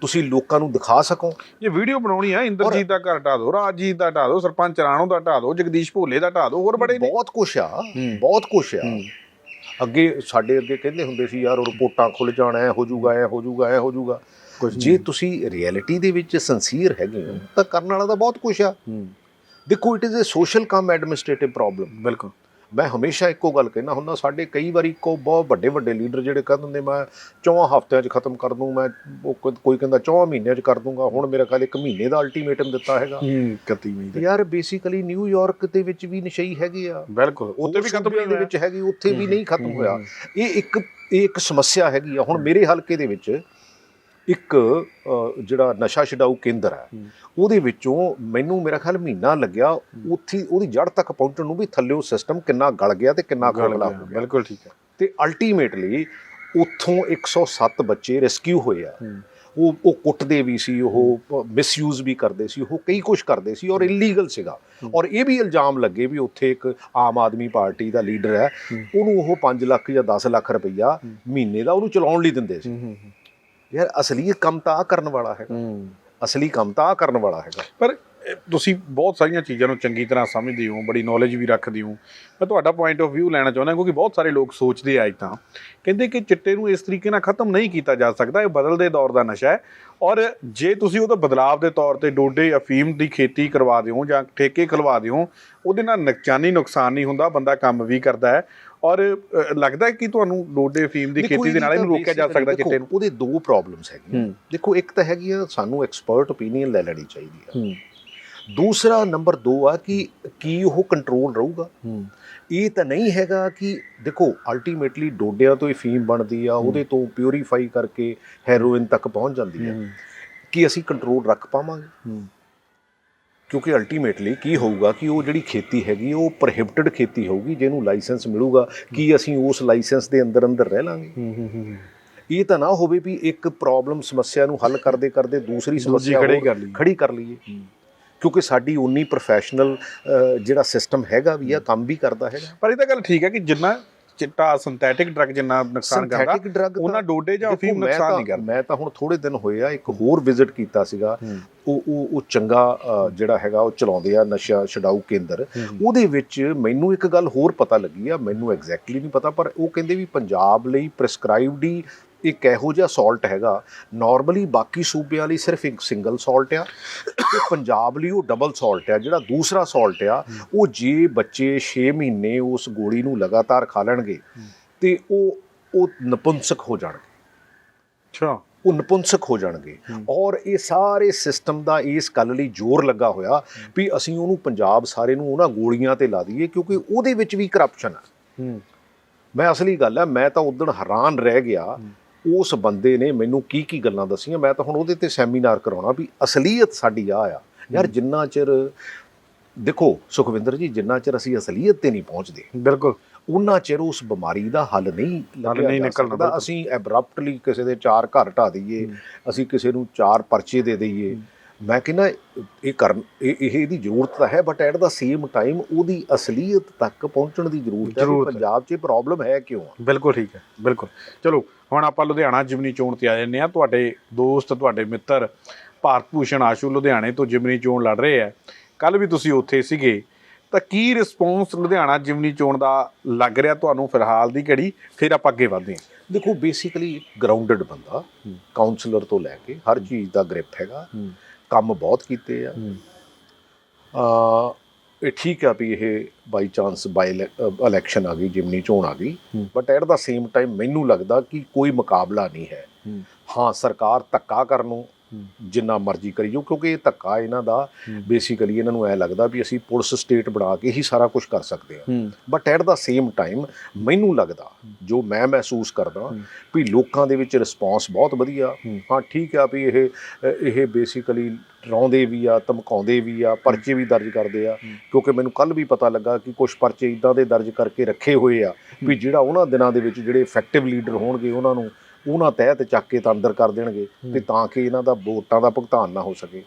ਤੁਸੀਂ ਲੋਕਾਂ ਨੂੰ ਦਿਖਾ ਸਕੋ। ਇਹ ਵੀਡੀਓ ਬਣਾਉਣੀ ਆ ਇੰਦਰਜੀਤ ਦਾ ਘਰ ਢਾ ਦਿਓ ਰਾਜਜੀਤ ਦਾ ਢਾ ਦਿਓ ਸਰਪੰਚ ਰਾਣੋ ਦਾ ਢਾ ਦਿਓ ਜਗਦੀਸ਼ ਭੋਲੇ ਦਾ ਢਾ ਦਿਓ ਹੋਰ ਬੜੇ ਨੇ। ਬਹੁਤ ਕੁਛ ਆ ਹੂੰ। ਬਹੁਤ ਕੁਛ ਆ। ਹੂੰ। ਅੱਗੇ ਸਾਡੇ ਅੱਗੇ ਕਹਿੰਦੇ ਹੁੰਦੇ ਸੀ ਯਾਰ ਰਿਪੋਰਟਾਂ ਖੁੱਲ ਜਾਣਾ ਐ ਹੋ ਜਾਊਗਾ ਐ ਹੋ ਜਾਊਗਾ ਐ ਹੋ ਕੁਛ ਜੇ ਤੁਸੀਂ ਰਿਐਲਿਟੀ ਦੇ ਵਿੱਚ ਸੰਸੀਅਰ ਹੈਗੇ ਹੋ ਤਾਂ ਕਰਨ ਵਾਲਾ ਤਾਂ ਬਹੁਤ ਕੁਛ ਆ। ਹੂੰ। ਦੇਖੋ it is a social cum administrative problem ਬਿਲਕੁਲ। ਮੈਂ ਹਮੇਸ਼ਾ ਇੱਕੋ ਗੱਲ ਕਹਿਣਾ ਹੁੰਦਾ ਸਾਡੇ ਕਈ ਵਾਰੀ ਕੋ ਬਹੁਤ ਵੱਡੇ ਵੱਡੇ ਲੀਡਰ ਜਿਹੜੇ ਕਹਿੰਦੇ ਹੁੰਦੇ ਮੈਂ ਚੌਂ ਹਫ਼ਤਿਆਂ 'ਚ ਖਤਮ ਕਰ ਦੂੰ ਮੈਂ ਉਹ ਕੋਈ ਕਹਿੰਦਾ ਚੌਂ ਮਹੀਨਿਆਂ 'ਚ ਕਰ ਦੂੰਗਾ ਹੁਣ ਮੇਰਾ ਖਿਆਲ ਇੱਕ ਮਹੀਨੇ ਦਾ ਅਲਟੀਮੇਟਮ ਦਿੱਤਾ ਹੈਗਾ। ਹੂੰ 31 ਮਈ ਦਾ। ਯਾਰ ਬੇਸਿਕਲੀ ਨਿਊਯਾਰਕ ਦੇ ਵਿੱਚ ਵੀ ਨਸ਼ਈ ਹੈਗੇ ਆ। ਬਿਲਕੁਲ ਉੱਤੇ ਵੀ ਖਤਮ ਦੇ ਵਿੱਚ ਹੈਗੀ ਉੱਥੇ ਵੀ ਨਹੀਂ ਖਤਮ ਹੋਇਆ। ਇਹ ਇੱਕ ਇਹ ਇੱਕ ਸਮੱਸਿਆ ਹੈਗੀ ਆ। ਹੁਣ ਮੇਰੇ ਹਲਕੇ ਦੇ ਵਿੱਚ ਇੱਕ ਜਿਹੜਾ ਨਸ਼ਾ ਛਡਾਊ ਕੇਂਦਰ ਹੈ ਉਹਦੇ ਵਿੱਚੋਂ ਮੈਨੂੰ ਮੇਰਾ ਖਿਆਲ ਮਹੀਨਾ ਲੱਗਿਆ ਉੱਥੇ ਉਹਦੀ ਜੜ ਤੱਕ ਪਹੁੰਚਣ ਨੂੰ ਵੀ ਥੱਲੇ ਉਹ ਸਿਸਟਮ ਕਿੰਨਾ ਗਲ ਗਿਆ ਤੇ ਕਿੰਨਾ ਖੋਖਲਾ ਹੋ ਗਿਆ ਬਿਲਕੁਲ ਠੀਕ ਹੈ। ਤੇ ਅਲਟੀਮੇਟਲੀ ਉੱਥੋਂ 107 ਬੱਚੇ ਰੈਸਕਿਊ ਹੋਏ ਆ। ਉਹ ਉਹ ਕੁੱਟਦੇ ਵੀ ਸੀ ਉਹ ਮਿਸਯੂਜ਼ ਵੀ ਕਰਦੇ ਸੀ ਉਹ ਕਈ ਕੁਝ ਕਰਦੇ ਸੀ ਔਰ ਇਲੀਗਲ ਸੀਗਾ। ਔਰ ਇਹ ਵੀ ਇਲਜ਼ਾਮ ਲੱਗੇ ਵੀ ਉੱਥੇ ਇੱਕ ਆਮ ਆਦਮੀ ਪਾਰਟੀ ਦਾ ਲੀਡਰ ਹੈ ਉਹਨੂੰ ਉਹ 5 ਲੱਖ ਜਾਂ 10 ਲੱਖ ਰੁਪਈਆ ਮਹੀਨੇ ਦਾ ਉਹਨੂੰ ਚਲਾਉਣ ਲਈ ਦਿੰਦੇ ਸੀ। ਯਾਰ ਅਸਲੀ ਕੰਮ ਤਾਂ ਆ ਕਰਨ ਵਾਲਾ ਹੈਗਾ। ਅਸਲੀ ਕੰਮ ਤਾਂ ਆ ਕਰਨ ਵਾਲਾ ਹੈਗਾ। ਪਰ ਤੁਸੀਂ ਬਹੁਤ ਸਾਰੀਆਂ ਚੀਜ਼ਾਂ ਨੂੰ ਚੰਗੀ ਤਰ੍ਹਾਂ ਸਮਝਦੇ ਹੋ ਬੜੀ ਨੌਲੇਜ ਵੀ ਰੱਖਦੇ ਹੋ। ਮੈਂ ਤੁਹਾਡਾ ਪੁਆਇੰਟ ਆਫ View ਲੈਣਾ ਚਾਹੁੰਦਾ ਕਿਉਂਕਿ ਬਹੁਤ ਸਾਰੇ ਲੋਕ ਸੋਚਦੇ ਆ ਅੱਜ ਤਾਂ। ਕਹਿੰਦੇ ਕਿ ਚਿੱਟੇ ਨੂੰ ਇਸ ਤਰੀਕੇ ਨਾਲ ਖਤਮ ਨਹੀਂ ਕੀਤਾ ਜਾ ਸਕਦਾ ਇਹ ਬਦਲਦੇ ਦੌਰ ਦਾ ਨਸ਼ਾ ਹੈ। ਔਰ ਜੇ ਤੁਸੀਂ ਉਹਦਾ ਬਦਲਾਵ ਦੇ ਤੌਰ ਤੇ ਡੋਡੇ ਅਫੀਮ ਦੀ ਖੇਤੀ ਕਰਵਾ ਦਿਓ ਜਾਂ ਠੇਕੇ ਖਲਵਾ ਦਿਓ ਉਹਦੇ ਨਾਲ ਨੁਕਸਾਨੀ ਨੁਕਸਾਨ ਨਹੀਂ ਹੁੰਦਾ ਬੰਦਾ ਕੰਮ ਵੀ ਕਰਦਾ ਹੈ। ਔਰ ਲੱਗਦਾ ਹੈ ਕਿ ਤੁਹਾਨੂੰ ਡੋਡੇ ਅਫੀਮ ਦੀ ਖੇਤੀ ਦੇ ਨਾਲ ਇਹਨੂੰ ਰੋਕਿਆ ਜਾ ਸਕਦਾ ਚਿੱਟੇ ਨੂੰ। ਉਹਦੇ ਦੋ ਪ੍ਰੋਬਲਮਸ ਹੈਗੀਆਂ। ਦੇਖੋ ਇੱਕ ਤਾਂ ਹੈਗੀ ਆ ਸਾਨੂੰ ਐਕਸਪਰਟ ਓਪੀਨੀਅਨ ਲੈ ਲੈਣੀ ਚਾਹੀਦੀ ਆ। ਦੂਸਰਾ ਨੰਬਰ 2 ਆ ਕਿ ਕੀ ਉਹ ਕੰਟਰੋਲ ਰਹੂਗਾ। ਇਹ ਤਾਂ ਨਹੀਂ ਹੈਗਾ ਕਿ ਦੇਖੋ ਅਲਟੀਮੇਟਲੀ ਡੋਡਿਆਂ ਤੋਂ ਹੀ ਫੀਮ ਬਣਦੀ ਆ ਉਹਦੇ ਤੋਂ ਪਿਉਰੀਫਾਈ ਕਰਕੇ ਹੈਰੋਇਨ ਤੱਕ ਪਹੁੰਚ ਜਾਂਦੀ ਆ। ਕਿ ਅਸੀਂ ਕੰਟਰੋਲ ਰੱਖ ਪਾਵਾਂਗੇ। ਕਿਉਂਕਿ ਅਲਟੀਮੇਟਲੀ ਕੀ ਹੋਊਗਾ ਕਿ ਉਹ ਜਿਹੜੀ ਖੇਤੀ ਹੈਗੀ ਉਹ ਪ੍ਰੋਹਿਬਿਟਡ ਖੇਤੀ ਹੋਊਗੀ ਜਿਹਨੂੰ ਲਾਇਸੈਂਸ ਮਿਲੂਗਾ ਕੀ ਅਸੀਂ ਉਸ ਲਾਇਸੈਂਸ ਦੇ ਅੰਦਰ ਅੰਦਰ ਰਹਿ ਲਾਂਗੇ? ਇਹ ਤਾਂ ਨਾ ਹੋਵੇ ਵੀ ਇੱਕ ਪ੍ਰੋਬਲਮ ਸਮੱਸਿਆ ਨੂੰ ਹੱਲ ਕਰਦੇ ਕਰਦੇ ਦੂਸਰੀ ਸਮੱਸਿਆ ਖੜੀ ਕਰ ਲਈਏ। ਕਿਉਂਕਿ ਸਾਡੀ ਉਨੀ ਪ੍ਰੋਫੈਸ਼ਨਲ ਜਿਹੜਾ ਸਿਸਟਮ ਹੈਗਾ ਵੀ ਆ ਕੰਮ ਵੀ ਕਰਦਾ ਹੈਗਾ। ਪਰ ਇਹ ਤਾਂ ਗੱਲ ਠੀਕ ਹੈ ਕਿ ਜਿੰਨਾ ਚਿੱਟਾ ਸਿੰਥੈਟਿਕ ਡਰਗ ਜਿੰਨਾ ਨੁਕਸਾਨ ਕਰਦਾ ਉਹਨਾਂ ਡੋਡੇ ਜਾਂ ਅਫੀਮ ਨੁਕਸਾਨ ਨਹੀਂ ਕਰਦਾ। ਮੈਂ ਤਾਂ ਹੁਣ ਥੋੜੇ ਦਿਨ ਹੋਏ ਆ ਇੱਕ ਹੋਰ ਵਿਜ਼ਿਟ ਕੀਤਾ ਸੀਗਾ। ਉਹ ਉਹ ਉਹ ਚੰਗਾ ਜਿਹੜਾ ਹੈਗਾ ਉਹ ਚਲਾਉਂਦੇ ਆ ਨਸ਼ਾ ਛਡਾਊ ਕੇਂਦਰ। ਉਹਦੇ ਵਿੱਚ ਮੈਨੂੰ ਇੱਕ ਗੱਲ ਹੋਰ ਪਤਾ ਲੱਗੀ ਆ ਮੈਨੂੰ ਐਗਜ਼ੈਕਟਲੀ ਨਹੀਂ ਪਤਾ ਪਰ ਉਹ ਕਹਿੰਦੇ ਵੀ ਪੰਜਾਬ ਲਈ ਪ੍ਰੈਸਕ੍ਰਾਈਬਡ ਹੀ ਇੱਕ ਇਹੋ ਜਿਹਾ ਸਾਲਟ ਹੈਗਾ? ਨਾਰਮਲੀ ਬਾਕੀ ਸੂਬਿਆਂ ਲਈ ਸਿਰਫ ਇੱਕ ਸਿੰਗਲ ਸਾਲਟ ਆ ਤੇ ਪੰਜਾਬ ਲਈ ਉਹ ਡਬਲ ਸਾਲਟ ਆ ਜਿਹੜਾ ਦੂਸਰਾ ਸਾਲਟ ਆ ਉਹ ਜੇ ਬੱਚੇ 6 ਮਹੀਨੇ ਉਸ ਗੋਲੀ ਨੂੰ ਲਗਾਤਾਰ ਖਾ ਲੈਣਗੇ ਤੇ ਉਹ ਉਹ ਨਪੁੰਸਕ ਹੋ ਜਾਣਗੇ। ਅੱਛਾ। ਉਹ ਨਪੁੰਸਕ ਹੋ ਜਾਣਗੇ। ਔਰ ਇਹ ਸਾਰੇ ਸਿਸਟਮ ਦਾ ਇਸ ਗੱਲ ਲਈ ਜ਼ੋਰ ਲੱਗਾ ਹੋਇਆ ਵੀ ਅਸੀਂ ਉਹਨੂੰ ਪੰਜਾਬ ਸਾਰੇ ਨੂੰ ਉਹਨਾਂ ਗੋਲੀਆਂ ਤੇ ਲਾ ਦਈਏ ਕਿਉਂਕਿ ਉਹਦੇ ਵਿੱਚ ਵੀ ਕਰਪਸ਼ਨ ਆ। ਮੈਂ ਅਸਲੀ ਗੱਲ ਹੈ ਮੈਂ ਤਾਂ ਉਦੋਂ ਹੈਰਾਨ ਰਹਿ ਗਿਆ ਉਸ ਬੰਦੇ ਨੇ ਮੈਨੂੰ ਕੀ ਕੀ ਗੱਲਾਂ ਦੱਸੀਆਂ? ਮੈਂ ਤਾਂ ਹੁਣ ਉਹਦੇ ਤੇ ਸੈਮੀਨਾਰ ਕਰਾਉਣਾ ਵੀ ਅਸਲੀਅਤ ਸਾਡੀ ਆ ਆ। ਯਾਰ ਜਿੰਨਾ ਚਿਰ ਦੇਖੋ ਸੁਖਵਿੰਦਰ ਜੀ ਜਿੰਨਾ ਚਿਰ ਅਸੀਂ ਅਸਲੀਅਤ ਤੇ ਨਹੀਂ ਪਹੁੰਚਦੇ ਬਿਲਕੁਲ। ਉਹਨਾਂ ਚਿਰ ਉਸ ਬਿਮਾਰੀ ਦਾ ਹੱਲ ਨਹੀਂ ਲੱਭਿਆ ਨਹੀਂ। ਬਿਲਕੁਲ। ਅਸੀਂ ਐਬਰਪਟਲੀ ਕਿਸੇ ਦੇ ਚਾਰ ਘਰ ਢਾ ਦਈਏ ਅਸੀਂ ਕਿਸੇ ਨੂੰ ਚਾਰ ਪਰਚੇ ਦੇ ਦਈਏ ਮੈਂ ਕਹਿੰਦਾ ਇਹ ਕਰਨ ਇਹ ਇਹ ਇਹਦੀ ਜ਼ਰੂਰਤ ਤਾਂ ਹੈ but at the same time ਉਹਦੀ ਅਸਲੀਅਤ ਤੱਕ ਪਹੁੰਚਣ ਦੀ ਜ਼ਰੂਰਤ ਹੈ। ਪੰਜਾਬ 'ਚ ਇਹ ਪ੍ਰੋਬਲਮ ਹੈ ਕਿਉਂ ਬਿਲਕੁਲ ਠੀਕ ਹੈ ਬਿਲਕੁਲ। ਚਲੋ ਹੁਣ ਆਪਾਂ ਲੁਧਿਆਣਾ ਜਿਮਨੀ ਚੋਣ ਤੇ ਆ ਜਾਂਦੇ ਆ ਤੁਹਾਡੇ ਦੋਸਤ ਤੁਹਾਡੇ ਮਿੱਤਰ ਭਾਰਤ ਭੂਸ਼ਣ ਆਸ਼ੂ ਲੁਧਿਆਣੇ ਤੋਂ ਜਿਮਨੀ ਚੋਣ ਲੜ ਰਹੇ ਆ ਕੱਲ ਵੀ ਤੁਸੀਂ ਉੱਥੇ ਸੀਗੇ। ਤਾਂ ਕੀ ਰਿਸਪੌਂਸ ਲੁਧਿਆਣਾ ਜਿਮਨੀ ਚੋਣ ਦਾ ਲੱਗ ਰਿਹਾ ਤੁਹਾਨੂੰ ਫਿਲਹਾਲ ਦੀ ਘੜੀ? ਫਿਰ ਆਪਾਂ ਅੱਗੇ ਵਧਦੇ ਹਾਂ। ਦੇਖੋ ਬੇਸਿਕਲੀ ਗਰਾਊਂਡਡ ਬੰਦਾ ਕਾਉਂਸਲਰ ਤੋਂ ਲੈ ਕੇ ਹਰ ਚੀਜ਼ ਦਾ ਗ੍ਰਿਪ ਹੈਗਾ। ਕੰਮ ਬਹੁਤ ਕੀਤੇ ਆ। ਆ ਇਹ ਠੀਕ ਆ ਵੀ ਇਹ ਬਾਈ ਚਾਂਸ ਬਾਈ ਇਲੈਕਸ਼ਨ ਆ ਗਈ ਜਿਮਨੀ ਚੋਣ ਆ ਗਈ। But at the same time ਮੈਨੂੰ ਲੱਗਦਾ ਕਿ ਕੋਈ ਮੁਕਾਬਲਾ ਨਹੀਂ ਹੈ। ਹਾਂ ਸਰਕਾਰ ਧੱਕਾ ਕਰਨ ਨੂੰ ਜਿੰਨਾ ਮਰਜ਼ੀ ਕਰੀ ਜਾਓ ਕਿਉਂਕਿ ਇਹ ਧੱਕਾ ਇਹਨਾਂ ਦਾ। ਬੇਸਿਕਲੀ ਇਹਨਾਂ ਨੂੰ ਐ ਲੱਗਦਾ ਵੀ ਅਸੀਂ ਪੁਲਿਸ ਸਟੇਟ ਬਣਾ ਕੇ ਹੀ ਸਾਰਾ ਕੁਝ ਕਰ ਸਕਦੇ ਹਾਂ but at the same time ਮੈਨੂੰ ਲੱਗਦਾ ਜੋ ਮੈਂ ਮਹਿਸੂਸ ਕਰਦਾ। ਵੀ ਲੋਕਾਂ ਦੇ ਵਿੱਚ ਰਿਸਪਾਂਸ ਬਹੁਤ ਵਧੀਆ ਹੂੰ। ਠੀਕ ਆ ਵੀ ਇਹ ਇਹ ਬੇਸਿਕਲੀ ਡਰਾਉਂਦੇ ਵੀ ਆ ਧਮਕਾਉਂਦੇ ਵੀ ਆ ਪਰਚੇ ਵੀ ਦਰਜ ਕਰਦੇ ਆ। ਕਿਉਂਕਿ ਮੈਨੂੰ ਕੱਲ ਵੀ ਪਤਾ ਲੱਗਾ ਕਿ ਕੁਝ ਪਰਚੇ ਇਦਾਂ ਦੇ ਦਰਜ ਕਰਕੇ ਰੱਖੇ ਹੋਏ ਆ ਵੀ ਜਿਹੜਾ ਉਹਨਾਂ ਦਿਨਾਂ ਦੇ ਵਿੱਚ ਜਿਹੜੇ ਇਫੈਕਟਿਵ ਲੀਡਰ ਹੋਣਗੇ ਉਹਨਾਂ ਨੂੰ ਉਹਨਾਂ ਤਹਿਤ ਚੱਕ ਕੇ ਤਾਂ ਅੰਦਰ ਕਰ ਦੇਣਗੇ ਤੇ ਤਾਂ ਕਿ ਇਹਨਾਂ ਦਾ ਵੋਟਾਂ ਦਾ ਭੁਗਤਾਨ ਨਾ ਹੋ ਸਕੇ।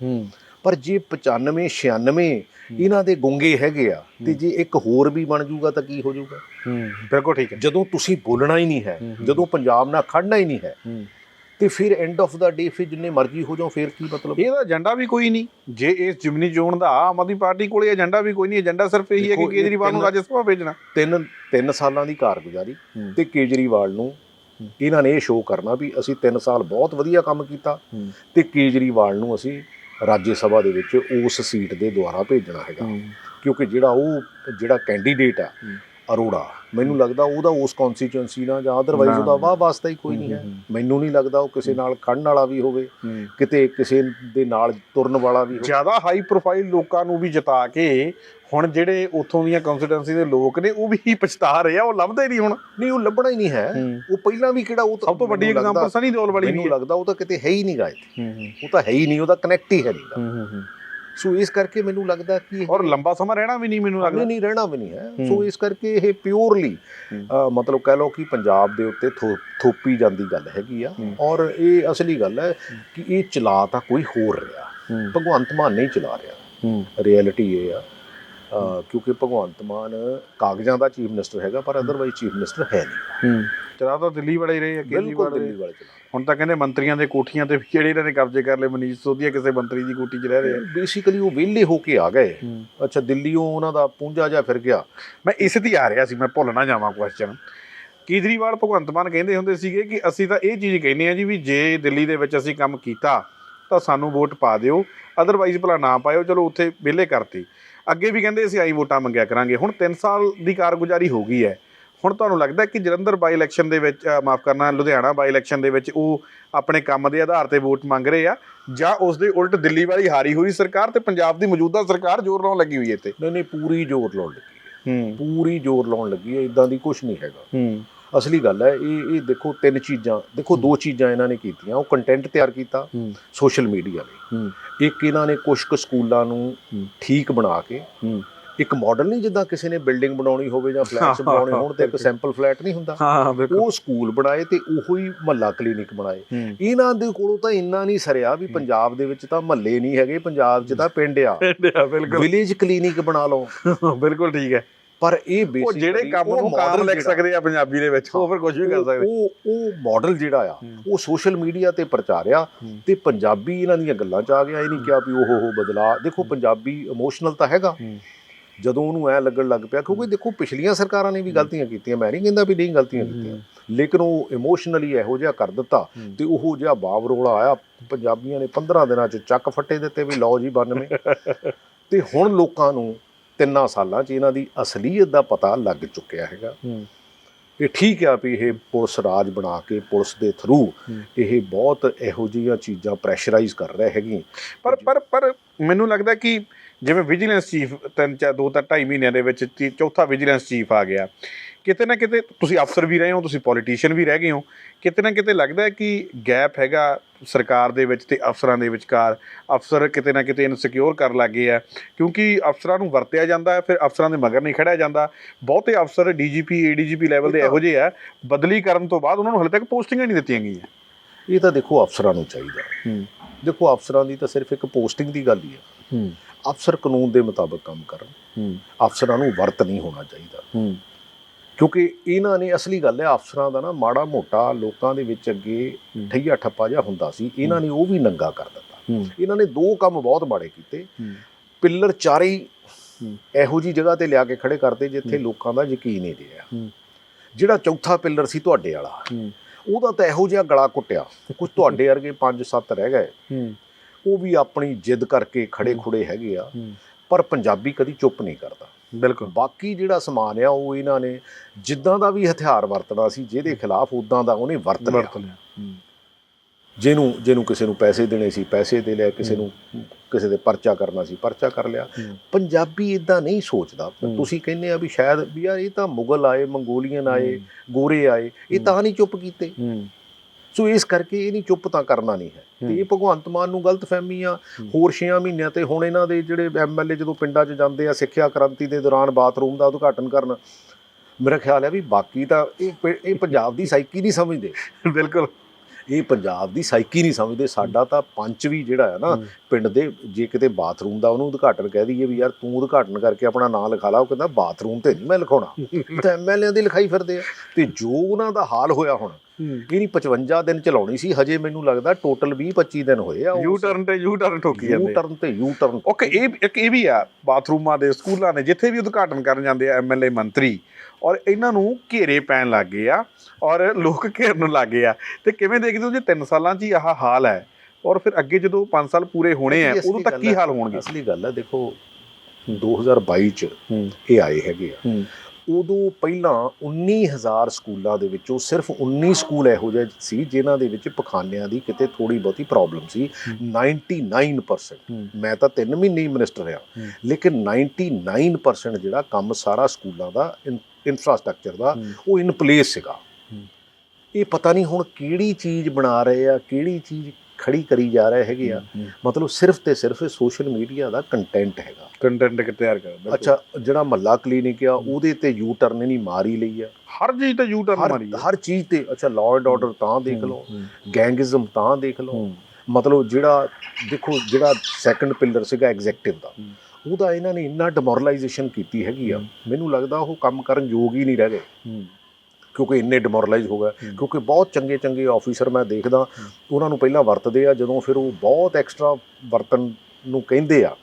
ਪਰ ਜੇ 95 96 ਇਹਨਾਂ ਦੇ ਗੁੰਗੇ ਹੈਗੇ ਆ ਤੇ ਜੇ ਇੱਕ ਹੋਰ ਵੀ ਬਣ ਜਾਊਗਾ ਤਾਂ ਕੀ ਹੋ ਜਾਊਗਾ? ਬਿਲਕੁਲ ਠੀਕ ਹੈ। ਜਦੋਂ ਤੁਸੀਂ ਬੋਲਣਾ ਹੀ ਨਹੀਂ ਹੈ। ਜਦੋਂ ਪੰਜਾਬ ਨਾਲ ਖੜਨਾ ਹੀ ਨਹੀਂ ਹੈ ਤੇ ਫਿਰ ਐਂਡ ਆਫ ਦਾ ਡੇ ਫਿਰ ਜਿੰਨੇ ਮਰਜ਼ੀ ਹੋ ਜਾਓ ਫਿਰ ਕੀ ਮਤਲਬ? ਇਹਦਾ ਏਜੰਡਾ ਵੀ ਕੋਈ ਨਹੀਂ। ਜੇ ਇਸ ਜਿਮਨੀ ਚੋਣ ਦਾ ਆਮ ਆਦਮੀ ਪਾਰਟੀ ਕੋਲੇ ਏਜੰਡਾ ਵੀ ਕੋਈ ਨਹੀਂ ਏਜੰਡਾ ਸਿਰਫ ਇਹੀ ਹੈ ਕਿ ਕੇਜਰੀਵਾਲ ਨੂੰ ਰਾਜ ਸਭਾ ਭੇਜਣਾ। ਤਿੰਨ ਤਿੰਨ ਸਾਲਾਂ ਦੀ ਕਾਰਗੁਜ਼ਾਰੀ ਤੇ ਕੇਜਰੀਵਾਲ ਨੂੰ ਇਹਨਾਂ ਨੇ ਇਹ ਸ਼ੋਅ ਕਰਨਾ ਵੀ ਅਸੀਂ 3 ਸਾਲ ਬਹੁਤ ਵਧੀਆ ਕੰਮ ਕੀਤਾ ਤੇ ਕੇਜਰੀਵਾਲ ਨੂੰ ਅਸੀਂ ਰਾਜ ਸਭਾ ਦੇ ਵਿੱਚ ਉਸ ਸੀਟ ਦੇ ਦੁਆਰਾ ਭੇਜਣਾ ਹੈਗਾ। ਕਿਉਂਕਿ ਜਿਹੜਾ ਉਹ ਜਿਹੜਾ ਕੈਂਡੀਡੇਟ ਆ ਅਰੋੜਾ ਮੈਨੂੰ ਲੱਗਦਾ ਉਹਦਾ ਉਸ ਕਨਸਟੀਚੁਐਂਸੀ ਨਾਲ ਜਾਂ ਅਦਰਵਾਈਜ਼ ਨਾ। ਉਹਦਾ ਵਾਹ ਵਾਸਤਾ ਹੀ ਕੋਈ ਨਹੀਂ ਹੈ ਮੈਨੂੰ ਨਹੀਂ ਲੱਗਦਾ ਉਹ ਕਿਸੇ ਨਾਲ ਖੜਨ ਵਾਲਾ ਵੀ ਹੋਵੇ ਕਿਤੇ ਕਿਸੇ ਦੇ ਨਾਲ ਤੁਰਨ ਵਾਲਾ ਵੀ ਹੋਵੇ। ਜ਼ਿਆਦਾ ਹਾਈ ਪ੍ਰੋਫਾਈਲ ਲੋਕਾਂ ਨੂੰ ਵੀ ਜਿਤਾ ਕੇ ਹੁਣ ਜਿਹੜੇ ਉੱਥੋਂ ਦੀਆਂ ਕੰਸਟੀਟੈਂਸੀ ਦੇ ਲੋਕ ਨੇ ਉਹ ਵੀ ਪਛਤਾ ਰਹੇ ਆ ਉਹ ਲੱਭਦੇ ਨਹੀਂ ਹੁਣ। ਨਹੀਂ ਉਹ ਲੱਭਣਾ ਹੀ ਨਹੀਂ ਹੈ। ਉਹ ਪਹਿਲਾਂ ਵੀ ਕਿਹੜਾ ਉਹ ਸਭ ਤੋਂ ਵੱਡੀ ਐਗਜ਼ਾਮਪਲ ਸਨੀ ਦਿਓਲ ਵਾਲੀ ਹੈ। ਲੱਗਦਾ ਉਹ ਤਾਂ ਕਿਤੇ ਹੈ ਹੀ ਨਹੀਂ ਗਾਇ ਉਹ ਤਾਂ ਹੈ ਹੀ ਨਹੀਂ ਉਹਦਾ ਕਨੈਕਟ ਹੀ ਹੈ ਨਹੀਂ ਸੋ ਇਸ ਕਰਕੇ ਮੈਨੂੰ ਲੱਗਦਾ ਕਿ ਔਰ ਲੰਬਾ ਸਮਾਂ ਰਹਿਣਾ ਵੀ ਨਹੀਂ ਮੈਨੂੰ ਨਹੀਂ ਲੱਗਦਾ। ਨਹੀਂ ਰਹਿਣਾ ਵੀ ਨਹੀਂ ਹੈ। ਸੋ ਇਸ ਕਰਕੇ ਇਹ ਪਿਓਰਲੀ। ਮਤਲਬ ਕਹਿ ਲਓ ਕਿ ਪੰਜਾਬ ਦੇ ਉੱਤੇ ਥੋਪੀ ਜਾਂਦੀ ਗੱਲ ਹੈਗੀ ਆ। ਔਰ ਇਹ ਅਸਲੀ ਗੱਲ ਹੈ ਕਿ ਇਹ ਚਲਾ ਤਾਂ ਕੋਈ ਹੋਰ ਰਿਹਾ। ਭਗਵੰਤ ਮਾਨ ਨਹੀਂ ਚਲਾ ਰਿਹਾ। ਰਿਐਲਿਟੀ ਇਹ ਆ। ਕਿਉਂਕਿ ਭਗਵੰਤ ਮਾਨ ਕਾਗਜ਼ਾਂ ਦਾ ਚੀਫ ਮਿਨਿਸਟਰ ਹੈਗਾ ਪਰ ਅਦਰਵਾਈਜ਼ ਚੀਫ ਮਿਨਿਸਟਰ ਹੈ ਨਹੀਂ। ਚਲਾ ਤਾਂ ਦਿੱਲੀ ਵਾਲੇ ਹੀ ਰਹੇ ਕੇਜਰੀਵਾਲ ਦਿੱਲੀ ਵਾਲੇ ਚਲਾ ਹੁਣ ਤਾਂ ਕਹਿੰਦੇ ਮੰਤਰੀਆਂ ਦੇ ਕੋਠੀਆਂ ਤੇ ਵੀ ਜਿਹੜੇ ਇਹਨਾਂ ਨੇ ਕਬਜ਼ੇ ਕਰ ਲਏ ਮਨੀਸ਼ ਸੋਧੀਆ ਕਿਸੇ ਮੰਤਰੀ ਦੀ ਕੋਠੀ 'ਚ ਰਹਿ ਰਹੇ ਆ। ਬੇਸਿਕਲੀ ਉਹ ਵਿਹਲੇ ਹੋ ਕੇ ਆ ਗਏ। ਅੱਛਾ ਦਿੱਲੀੋਂ ਉਹਨਾਂ ਦਾ ਪੁੰਜਾ ਜਾ ਫਿਰ ਗਿਆ। ਮੈਂ ਇਸ ਤੇ ਆ ਰਿਹਾ ਸੀ ਮੈਂ ਭੁੱਲ ਨਾ ਜਾਵਾਂ ਕੁਐਸਚਨ ਕੇਜਰੀਵਾਲ ਭਗਵੰਤ ਮਾਨ ਕਹਿੰਦੇ ਹੁੰਦੇ ਸੀਗੇ ਕਿ ਅਸੀਂ ਤਾਂ ਇਹ ਚੀਜ਼ ਕਹਿੰਦੇ ਆ ਜੀ ਵੀ ਜੇ ਦਿੱਲੀ ਦੇ ਵਿੱਚ ਅਸੀਂ ਕੰਮ ਕੀਤਾ ਤਾਂ ਸਾਨੂੰ ਵੋਟ ਪਾ ਦਿਓ ਅਦਰਵਾਈਜ਼ ਭਲਾ ਨਾ ਪਾਇਓ ਚਲੋ ਉੱਥੇ ਵਿਹਲੇ ਕਰਤੀ। ਅੱਗੇ ਵੀ ਕਹਿੰਦੇ ਅਸੀਂ ਆਈ ਵੋਟਾਂ ਮੰਗਿਆ ਕਰਾਂਗੇ। ਹੁਣ 3 ਸਾਲ ਦੀ ਕਾਰਗੁਜ਼ਾਰੀ ਹੋ ਗਈ ਹੈ। ਹੁਣ ਤੁਹਾਨੂੰ ਲੱਗਦਾ ਕਿ ਜਲੰਧਰ ਬਾਈ ਇਲੈਕਸ਼ਨ ਦੇ ਵਿੱਚ ਮਾਫ ਕਰਨਾ ਲੁਧਿਆਣਾ ਬਾਈ ਇਲੈਕਸ਼ਨ ਦੇ ਵਿੱਚ ਉਹ ਆਪਣੇ ਕੰਮ ਦੇ ਆਧਾਰ ਤੇ ਵੋਟ ਮੰਗ ਰਹੇ ਆ ਜਾਂ ਉਸ ਦੇ ਉਲਟ ਦਿੱਲੀ ਵਾਲੀ ਹਾਰੀ ਹੋਈ ਸਰਕਾਰ ਤੇ ਪੰਜਾਬ ਦੀ ਮੌਜੂਦਾ ਸਰਕਾਰ ਜ਼ੋਰ ਲਾਉਣ ਲੱਗੀ ਹੋਈ ਹੈ ਇੱਥੇ? ਨਹੀਂ ਨਹੀਂ ਪੂਰੀ ਜ਼ੋਰ ਲਾਉਣ ਲੱਗੀ ਹੈ। ਹੂੰ। ਪੂਰੀ ਜ਼ੋਰ ਲਾਉਣ ਲੱਗੀ ਹੈ ਇਦਾਂ ਦੀ ਕੁਝ ਨਹੀਂ ਹੈਗਾ। ਹੂੰ। ਅਸਲੀ ਗੱਲ ਹੈ ਇਹ ਇਹ ਦੇਖੋ ਤਿੰਨ ਚੀਜ਼ਾਂ ਦੇਖੋ ਦੋ ਚੀਜ਼ਾਂ ਇਹਨਾਂ ਨੇ ਕੀਤੀਆਂ। ਉਹ ਕੰਟੈਂਟ ਤਿਆਰ ਕੀਤਾ ਸੋਸ਼ਲ ਮੀਡੀਆ ਲਈ ਇੱਕ ਇਹਨਾਂ ਨੇ ਕੁਝ ਕੁ ਸਕੂਲਾਂ ਨੂੰ। ਠੀਕ ਬਣਾ ਕੇ ਇੱਕ ਮਾਡਲ ਨਹੀਂ ਜਿੱਦਾਂ ਕਿਸੇ ਨੇ ਬਿਲਡਿੰਗ ਬਣਾਉਣੀ ਹੋਵੇ ਜਾਂ ਫਲੈਟਸ ਬਣਾਉਣੇ ਹੋਣ ਤੇ ਇੱਕ। ਸੈਂਪਲ ਫਲੈਟ ਨਹੀਂ ਹੁੰਦਾ। ਉਹ ਸਕੂਲ ਬਣਾਏ ਤੇ ਉਹੋ ਹੀ ਮਹੱਲਾ ਕਲੀਨਿਕ ਬਣਾਏ। ਇਹਨਾਂ ਦੇ ਕੋਲੋਂ ਤਾਂ ਇੰਨਾ ਨਹੀਂ ਸਰਿਆ ਵੀ ਪੰਜਾਬ ਦੇ ਵਿੱਚ ਤਾਂ ਮਹੱਲੇ ਨਹੀਂ ਹੈਗੇ ਪੰਜਾਬ 'ਚ ਤਾਂ ਪਿੰਡ ਆ। ਬਿਲਕੁਲ। ਵਿਲੇਜ ਕਲੀਨਿਕ ਬਣਾ ਲਓ। ਬਿਲਕੁਲ ਠੀਕ ਹੈ। ਪਰ ਇਹ ਉਹ basically ਜਿਹੜੇ ਕੰਮ ਉਹ ਨੂੰ ਕਾਮ ਲਿਖ ਸਕਦੇ ਆ ਪੰਜਾਬੀ ਦੇ ਵਿੱਚ ਉਹ ਫਿਰ ਕੁਝ ਵੀ ਕਰ ਉਹ- ਸਕਦੇ ਉਹ ਉਹ ਮਾਡਲ ਜਿਹੜਾ ਆ। ਉਹ ਸੋਸ਼ਲ ਮੀਡੀਆ ਤੇ ਪ੍ਰਚਾਰਿਆ। ਤੇ ਪੰਜਾਬੀ ਇਹਨਾਂ ਦੀਆਂ ਗੱਲਾਂ ਚ ਆ ਗਿਆ। ਇਹ ਨਹੀਂ ਕਿਹਾ ਵੀ ਉਹ ਹੋ ਬਦਲਾ। ਦੇਖੋ ਪੰਜਾਬੀ ਇਮੋਸ਼ਨਲ ਤਾਂ ਹੈਗਾ। ਜਦੋਂ ਉਹਨੂੰ ਐ ਲੱਗਣ ਲੱਗ ਪਿਆ ਕਿਉਂਕਿ ਦੇਖੋ ਪਿਛਲੀਆਂ ਸਰਕਾਰਾਂ ਨੇ ਵੀ ਗਲਤੀਆਂ ਕੀਤੀਆਂ ਮੈਂ ਨਹੀਂ ਕਹਿੰਦਾ ਵੀ ਨਹੀਂ ਗਲਤੀਆਂ ਕੀਤੀਆਂ ਲੇਕਿਨ ਉਹ ਇਮੋਸ਼ਨਲੀ ਇਹੋ ਜਿਹਾ ਕਰ ਦਿੱਤਾ। ਤੇ ਉਹ ਜਿਹਾ ਬਾਵਰੋਲਾ ਆਇਆ ਪੰਜਾਬੀਆਂ ਨੇ 15 ਦਿਨਾਂ ਚ ਚੱਕ ਫੱਟੇ ਦਿੱਤੇ ਵੀ ਲਓ ਜੀ 92 ਤੇ ਹੁਣ ਲੋਕਾਂ ਨੂੰ ਤਿੰਨਾਂ ਸਾਲਾਂ ਚ ਇਹਨਾਂ ਦੀ ਅਸਲੀਅਤ ਦਾ ਪਤਾ ਲੱਗ ਚੁੱਕਿਆ ਹੈਗਾ। ਇਹ ਠੀਕ ਆ ਵੀ ਇਹ ਪੁਲਿਸ ਰਾਜ ਬਣਾ ਕੇ ਪੁਲਿਸ ਦੇ ਥਰੂ। ਇਹ ਬਹੁਤ ਇਹੋ ਜਿਹੀਆਂ ਚੀਜ਼ਾਂ ਪ੍ਰੈਸ਼ਰਾਈਜ਼ ਕਰ ਰਹੇ ਹੈਗੀ ਪਰ ਪਰ ਪਰ ਮੈਨੂੰ ਲੱਗਦਾ ਕਿ ਜਿਵੇਂ ਵਿਜੀਲੈਂਸ ਚੀਫ ਤਿੰਨ ਚਾਰ ਦੋ ਤਾਂ ਢਾਈ ਮਹੀਨਿਆਂ ਦੇ ਵਿੱਚ ਤੀ- ਚੌਥਾ ਵਿਜੀਲੈਂਸ ਚੀਫ ਆ ਗਿਆ। ਕਿਤੇ ਨਾ ਕਿਤੇ ਤੁਸੀਂ ਅਫਸਰ ਵੀ ਰਹੇ ਹੋ ਤੁਸੀਂ ਪੋਲੀਟੀਸ਼ੀਅਨ ਵੀ ਰਹਿ ਗਏ ਹੋ। ਕਿਤੇ ਨਾ ਕਿਤੇ ਲੱਗਦਾ ਹੈ ਕਿ ਗੈਪ ਹੈਗਾ ਸਰਕਾਰ ਦੇ ਵਿੱਚ ਤੇ ਅਫਸਰਾਂ ਦੇ ਵਿਚਕਾਰ। ਅਫਸਰ ਕਿਤੇ ਨਾ ਕਿਤੇ ਇਨਸਿਕਿਉਰ ਕਰਨ ਲੱਗੇ ਆ ਕਿਉਂਕਿ ਅਫਸਰਾਂ ਨੂੰ ਵਰਤਿਆ ਜਾਂਦਾ ਹੈ ਫਿਰ ਅਫਸਰਾਂ ਦੇ ਮਗਰ ਨਹੀਂ ਖੜਿਆ ਜਾਂਦਾ। ਬਹੁਤੇ ਅਫਸਰ ਡੀਜੀਪੀ ਏਡੀਜੀਪੀ ਲੈਵਲ ਦੇ ਇਹ ਜਿਹੇ ਆ ਬਦਲੀ ਕਰਨ ਤੋਂ ਬਾਅਦ ਉਹਨਾਂ ਨੂੰ ਹਲੇ ਤੱਕ ਪੋਸਟਿੰਗਾਂ ਨਹੀਂ ਦਿੱਤੀਆਂ ਗਈਆਂ। ਇਹ ਤਾਂ ਦੇਖੋ ਅਫਸਰਾਂ ਨੂੰ ਚਾਹੀਦਾ। ਹੂੰ। ਦੇਖੋ ਅਫਸਰਾਂ ਦੀ ਤਾਂ ਸਿਰਫ ਇੱਕ ਪੋਸਟਿੰਗ ਦੀ ਗੱਲ ਹੀ ਹੈ ਹੂੰ। ਅਫਸਰ ਕਾਨੂੰਨ ਦੇ ਮੁਤਾਬਕ ਕੰਮ ਕਰਨ। ਹੂੰ। ਅਫਸਰਾਂ ਨੂੰ ਵਰਤ ਨਹੀਂ ਹੋਣਾ ਚਾਹੀਦਾ। ਹੂੰ। ਕਿਉਂਕਿ ਇਹਨਾਂ ਨੇ ਅਸਲੀ ਗੱਲ ਹੈ ਅਫਸਰਾਂ ਦਾ ਨਾ ਮਾੜਾ ਮੋਟਾ ਲੋਕਾਂ ਦੇ ਵਿੱਚ ਅੱਗੇ ਹੂੰ। ਠਈਆ ਠੱਪਾ ਜਿਹਾ ਹੁੰਦਾ ਸੀ। ਇਹਨਾਂ ਨੇ ਉਹ ਵੀ ਨੰਗਾ ਕਰ ਦਿੱਤਾ। ਹੂੰ। ਇਹਨਾਂ ਨੇ ਦੋ ਕੰਮ ਬਹੁਤ ਮਾੜੇ ਕੀਤੇ। ਹੂੰ। ਪਿੱਲਰ ਚਾਰੇ ਹੀ ਹੂੰ। ਇਹੋ ਜੀ ਜਗ੍ਹਾ ਤੇ ਲਿਆ ਕੇ ਖੜੇ ਕਰਦੇ ਜਿੱਥੇ ਹੂੰ। ਲੋਕਾਂ ਦਾ ਯਕੀਨ ਨਹੀਂ ਰਿਹਾ। ਹੂੰ। ਜਿਹੜਾ ਚੌਥਾ ਪਿੱਲਰ ਸੀ ਤੁਹਾਡੇ ਵਾਲਾ। ਹੂੰ। ਉਹਦਾ ਤਾਂ ਇਹੋ ਜਿਹਾ ਗਲਾ ਕੁੱਟਿਆ। ਕੁਝ ਤੁਹਾਡੇ ਵਰਗੇ 5-7 ਰਹਿ ਗਏ। ਹੂੰ। ਉਹ ਵੀ ਆਪਣੀ ਜਿੱਦ ਕਰਕੇ ਖੜੇ। ਖੁੜੇ ਹੈਗੇ ਆ ਪਰ ਪੰਜਾਬੀ ਕਦੀ ਚੁੱਪ ਨਹੀਂ ਕਰਦਾ। ਬਿਲਕੁਲ। ਬਾਕੀ ਜਿਹੜਾ ਸਮਾਨ ਆ ਉਹ ਇਹਨਾਂ ਨੇ ਜਿੱਦਾਂ ਦਾ ਵੀ ਹਥਿਆਰ ਵਰਤਣਾ ਸੀ ਜਿਹਦੇ ਖਿਲਾਫ ਉਦਾਂ ਦਾ ਉਹਨੇ ਵਰਤ ਲਿਆ। ਜਿਹਨੂੰ ਜਿਹਨੂੰ ਕਿਸੇ ਨੂੰ ਪੈਸੇ ਦੇਣੇ ਸੀ ਪੈਸੇ ਦੇ ਲਿਆ ਕਿਸੇ। ਨੂੰ ਕਿਸੇ ਦੇ ਪਰਚਾ ਕਰਨਾ ਸੀ ਪਰਚਾ ਕਰ ਲਿਆ। ਪੰਜਾਬੀ ਇਦਾਂ ਨਹੀਂ ਸੋਚਦਾ। ਤੁਸੀਂ ਕਹਿੰਦੇ ਆ ਵੀ ਸ਼ਾਇਦ ਵੀ ਯਾਰ ਇਹ ਤਾਂ ਮੁਗਲ ਆਏ ਮੰਗੋਲੀਅਨ ਆਏ ਗੋਰੇ ਆਏ ਇਹ ਤਾਂ ਨਹੀਂ ਚੁੱਪ ਕੀਤੇ। ਸੋ ਇਸ ਕਰਕੇ ਇਹ ਨਹੀਂ ਚੁੱਪ ਤਾਂ ਕਰਨਾ ਨਹੀਂ ਹੈ। ਤੇ ਇਹ ਭਗਵੰਤ ਮਾਨ ਨੂੰ ਗਲਤਫਹਿਮੀ ਆ ਹੂੰ। ਹੋਰ 6 ਮਹੀਨਿਆਂ ਤੇ ਹੁਣ ਇਹਨਾਂ ਦੇ ਜਿਹੜੇ ਐਮਐਲਏ ਜਦੋਂ ਪਿੰਡਾਂ 'ਚ ਜਾਂਦੇ ਆ ਸਿੱਖਿਆ ਕ੍ਰਾਂਤੀ ਦੇ ਦੌਰਾਨ ਬਾਥਰੂਮ ਦਾ ਉਦਘਾਟਨ ਕਰਨ ਮੇਰਾ ਖਿਆਲ ਹੈ ਵੀ ਬਾਕੀ ਤਾਂ ਇਹ ਇਹ ਪੰਜਾਬ ਦੀ ਸਾਈਕੀ ਨਹੀਂ ਸਮਝਦੇ ਬਿਲਕੁਲ ਇਹ ਪੰਜਾਬ ਦੀ ਸਾਈਕੀ ਨਹੀਂ ਸਮਝਦੇ ਸਾਡਾ ਤਾਂ ਪੰਚ ਵੀ ਜਿਹੜਾ ਹੈ ਨਾ। ਪਿੰਡ ਦੇ ਜੇ ਕਿਤੇ ਬਾਥਰੂਮ ਦਾ ਉਹਨੂੰ ਉਦਘਾਟਨ ਕਹਿ ਦਈਏ ਵੀ ਯਾਰ ਤੂੰ ਉਦਘਾਟਨ ਕਰਕੇ ਆਪਣਾ ਨਾਂ ਲਿਖਾ ਲਾ ਉਹ ਕਹਿੰਦਾ ਬਾਥਰੂਮ ਤੇ ਨਹੀਂ ਮੈਂ ਲਿਖਾਉਣਾ। ਤਾਂ ਐਮਐਲਏ ਦੀ ਲਿਖਾਈ ਫਿਰਦੇ ਆ। ਤੇ ਜੋ ਉਹਨਾਂ ਦਾ ਹਾਲ ਹੋਇਆ ਹੁਣ ਇਹ ਨਹੀਂ 55 ਦਿਨ ਚਲਾਉਣੀ ਸੀ ਹਜੇ ਮੈਨੂੰ ਲੱਗਦਾ ਟੋਟਲ 20 25 ਦਿਨ ਹੋਏ ਆ ਯੂ ਟਰਨ ਤੇ ਯੂ ਟਰਨ ਠੋਕੀ ਯੂ ਜਾਂਦੇ। ਟਰਨ ਤੇ ਯੂ ਟਰਨ ਓਕੇ ਇਹ ਇੱਕ ਇਹ ਵੀ ਆ ਬਾਥਰੂਮਾਂ ਦੇ ਸਕੂਲਾਂ ਦੇ ਜਿੱਥੇ ਵੀ ਉਦਘਾਟਨ ਕਰਨ ਜਾਂਦੇ ਆ ਐਮਐਲਏ ਮੰਤਰੀ ਔਰ ਇਹਨਾਂ ਨੂੰ ਘੇਰੇ ਪੈਣ ਲੱਗ ਗਏ ਆ ਔਰ ਲੋਕ ਘੇਰਨ ਲੱਗ ਗਏ ਆ। ਤੇ ਕਿਵੇਂ ਦੇਖਦੇ ਹੋ ਜੇ 3 ਸਾਲਾਂ 'ਚ ਹੀ ਆਹ ਹਾਲ ਹੈ ਔਰ ਫਿਰ ਅੱਗੇ ਜਦੋਂ 5 ਸਾਲ ਪੂਰੇ ਹੋਣੇ ਆ ਉਦੋਂ ਤੱਕ ਕੀ। ਹਾਲ ਹੋਣਗੇ? ਅਸਲੀ ਗੱਲ ਹੈ ਦੇਖੋ 2022 ਚ ਇਹ ਆਏ ਹੈਗੇ ਆ। ਉਦੋਂ ਪਹਿਲਾਂ 19000 ਸਕੂਲਾਂ ਦੇ ਵਿੱਚੋਂ ਸਿਰਫ 19 ਸਕੂਲ ਇਹੋ ਜਿਹੇ ਸੀ ਜਿਨ੍ਹਾਂ ਦੇ ਵਿੱਚ ਪਖਾਨਿਆਂ ਦੀ ਕਿਤੇ ਥੋੜੀ ਬਹੁਤੀ ਪ੍ਰੋਬਲਮ ਸੀ। 99% ਹੂੰ। ਮੈਂ ਤਾਂ 3 ਮਹੀਨੇ ਹੀ ਮਿਨਿਸਟਰ ਰਿਹਾ। ਲੇਕਿਨ 99% ਜਿਹੜਾ ਕੰਮ ਸਾਰਾ ਸਕੂਲਾਂ ਦਾ ਇਨਫਰਾਸਟ੍ਰਕਚਰ ਦਾ। ਉਹ ਇਨ ਪਲੇਸ ਸੀਗਾ। ਇਹ ਪਤਾ ਨਹੀਂ ਹੁਣ ਕਿਹੜੀ ਚੀਜ਼ ਬਣਾ ਰਹੇ ਆ ਕਿਹੜੀ ਚੀਜ਼ ਖੜੀ ਕਰੀ ਜਾ ਰਹੇ ਹੈਗੇ ਆ। ਮਤਲਬ ਸਿਰਫ ਤੇ ਸਿਰਫ ਸੋਸ਼ਲ ਮੀਡੀਆ ਦਾ ਕੰਟੈਂਟ ਹੈਗਾ। ਕੰਟੈਂਟ ਕਿ ਤਿਆਰ ਕਰ। ਅੱਛਾ ਜਿਹੜਾ ਮੱਲਾ ਕਲੀਨਿਕ ਆ ਉਹਦੇ ਤੇ ਯੂ ਟਰਨ ਨਹੀਂ ਮਾਰੀ ਲਈ ਆ। ਹਰ ਚੀਜ਼ ਤੇ ਯੂ ਟਰਨ ਮਾਰੀ ਆ। ਹਰ ਚੀਜ਼ ਤੇ ਅੱਛਾ ਲਾਅ ਐਂਡ ਆਰਡਰ ਤਾਂ ਦੇਖ ਲਓ ਗੈਂਗਿਜ਼ਮ ਤਾਂ ਦੇਖ ਲਓ। ਮਤਲਬ ਜਿਹੜਾ ਦੇਖੋ ਜਿਹੜਾ ਸੈਕੰਡ ਪਿਲਰ ਸੀਗਾ ਐਗਜ਼ੈਕਟਿਵ ਦਾ। ਉਹਦਾ ਇਹਨਾਂ ਨੇ ਇੰਨਾ ਡਿਮੋਰਲਾਈਜੇਸ਼ਨ ਕੀਤੀ ਹੈਗੀ ਆ। ਮੈਨੂੰ ਲੱਗਦਾ ਉਹ ਕੰਮ ਕਰਨ ਯੋਗ ਹੀ ਨਹੀਂ ਰਹਿ ਗਏ। ਕਿਉਂਕਿ ਇੰਨੇ ਡਿਮੋਰਲਾਈਜ਼ ਹੋ ਗਏ। ਹੂੰ। ਕਿਉਂਕਿ ਬਹੁਤ ਚੰਗੇ ਚੰਗੇ ਆਫੀਸਰ ਮੈਂ ਦੇਖਦਾ। ਉਹਨਾਂ ਨੂੰ ਪਹਿਲਾਂ ਵਰਤਦੇ ਆ ਜਦੋਂ ਫਿਰ ਉਹ ਬਹੁਤ ਐਕਸਟਰਾ ਵਰਤਨ ਨੂੰ ਕਹਿੰਦੇ ਆ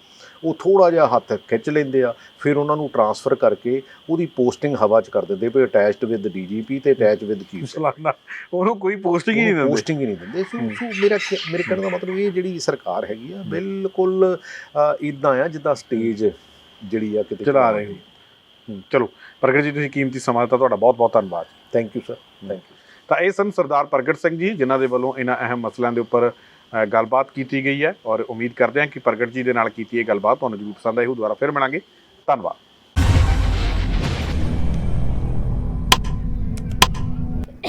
ਉਹ ਥੋੜਾ ਜਿਹਾ ਹੱਥ ਖਿੱਚ ਲੈਂਦੇ ਆ। ਫਿਰ ਉਹਨਾਂ ਨੂੰ ਟਰਾਂਸਫਰ ਕਰਕੇ ਉਹਦੀ ਪੋਸਟਿੰਗ ਹਵਾ 'ਚ ਕਰ ਦਿੰਦੇ ਵੀ ਅਟੈਚਡ ਵਿਦ ਡੀਜੀਪੀ ਤੇ ਅਟੈਚ ਵਿਦ ਚੀਫ ਸਾਲਾਨਾ ਉਹਨੂੰ ਕੋਈ ਪੋਸਟਿੰਗ ਹੀ ਨਹੀਂ ਦਿੰਦੇ। ਪੋਸਟਿੰਗ ਹੀ ਨਹੀਂ ਦਿੰਦੇ। ਸੋ ਮੇਰਾ ਮੇਰੇ ਕਹਿਣ ਦਾ ਮਤਲਬ ਇਹ ਜਿਹੜੀ ਸਰਕਾਰ ਹੈਗੀ ਆ ਬਿਲਕੁਲ ਇਦਾਂ ਆ ਜਿੱਦਾਂ ਸਟੇਜ ਜਿਹੜੀ ਆ ਕਿਤੇ ਚਲਾ ਰਹੇ। ਚਲੋ, ਪ੍ਰਗਟ ਜੀ, ਤੁਸੀਂ ਕੀਮਤੀ ਸਮਾਂ ਦਿੱਤਾ, ਤੁਹਾਡਾ ਬਹੁਤ ਬਹੁਤ ਧੰਨਵਾਦ। Thank you sir thank you ਤਾਂ ਇਹ ਸਨ ਸਰਦਾਰ ਪ੍ਰਗਟ ਸਿੰਘ ਜੀ, ਜਿਨ੍ਹਾਂ ਦੇ ਵੱਲੋਂ ਇਹਨਾਂ ਅਹਿਮ ਮਸਲਿਆਂ ਦੇ ਉੱਪਰ ਗੱਲਬਾਤ ਕੀਤੀ ਗਈ ਹੈ। ਔਰ ਉਮੀਦ ਕਰਦੇ ਹਾਂ ਕਿ ਪ੍ਰਗਟ ਜੀ ਦੇ ਨਾਲ ਕੀਤੀ ਇਹ ਗੱਲਬਾਤ ਤੁਹਾਨੂੰ ਜ਼ਰੂਰ ਪਸੰਦ ਆਈ ਹੋ ਦੁਬਾਰਾ ਫਿਰ ਮਿਲਾਂਗੇ। ਧੰਨਵਾਦ।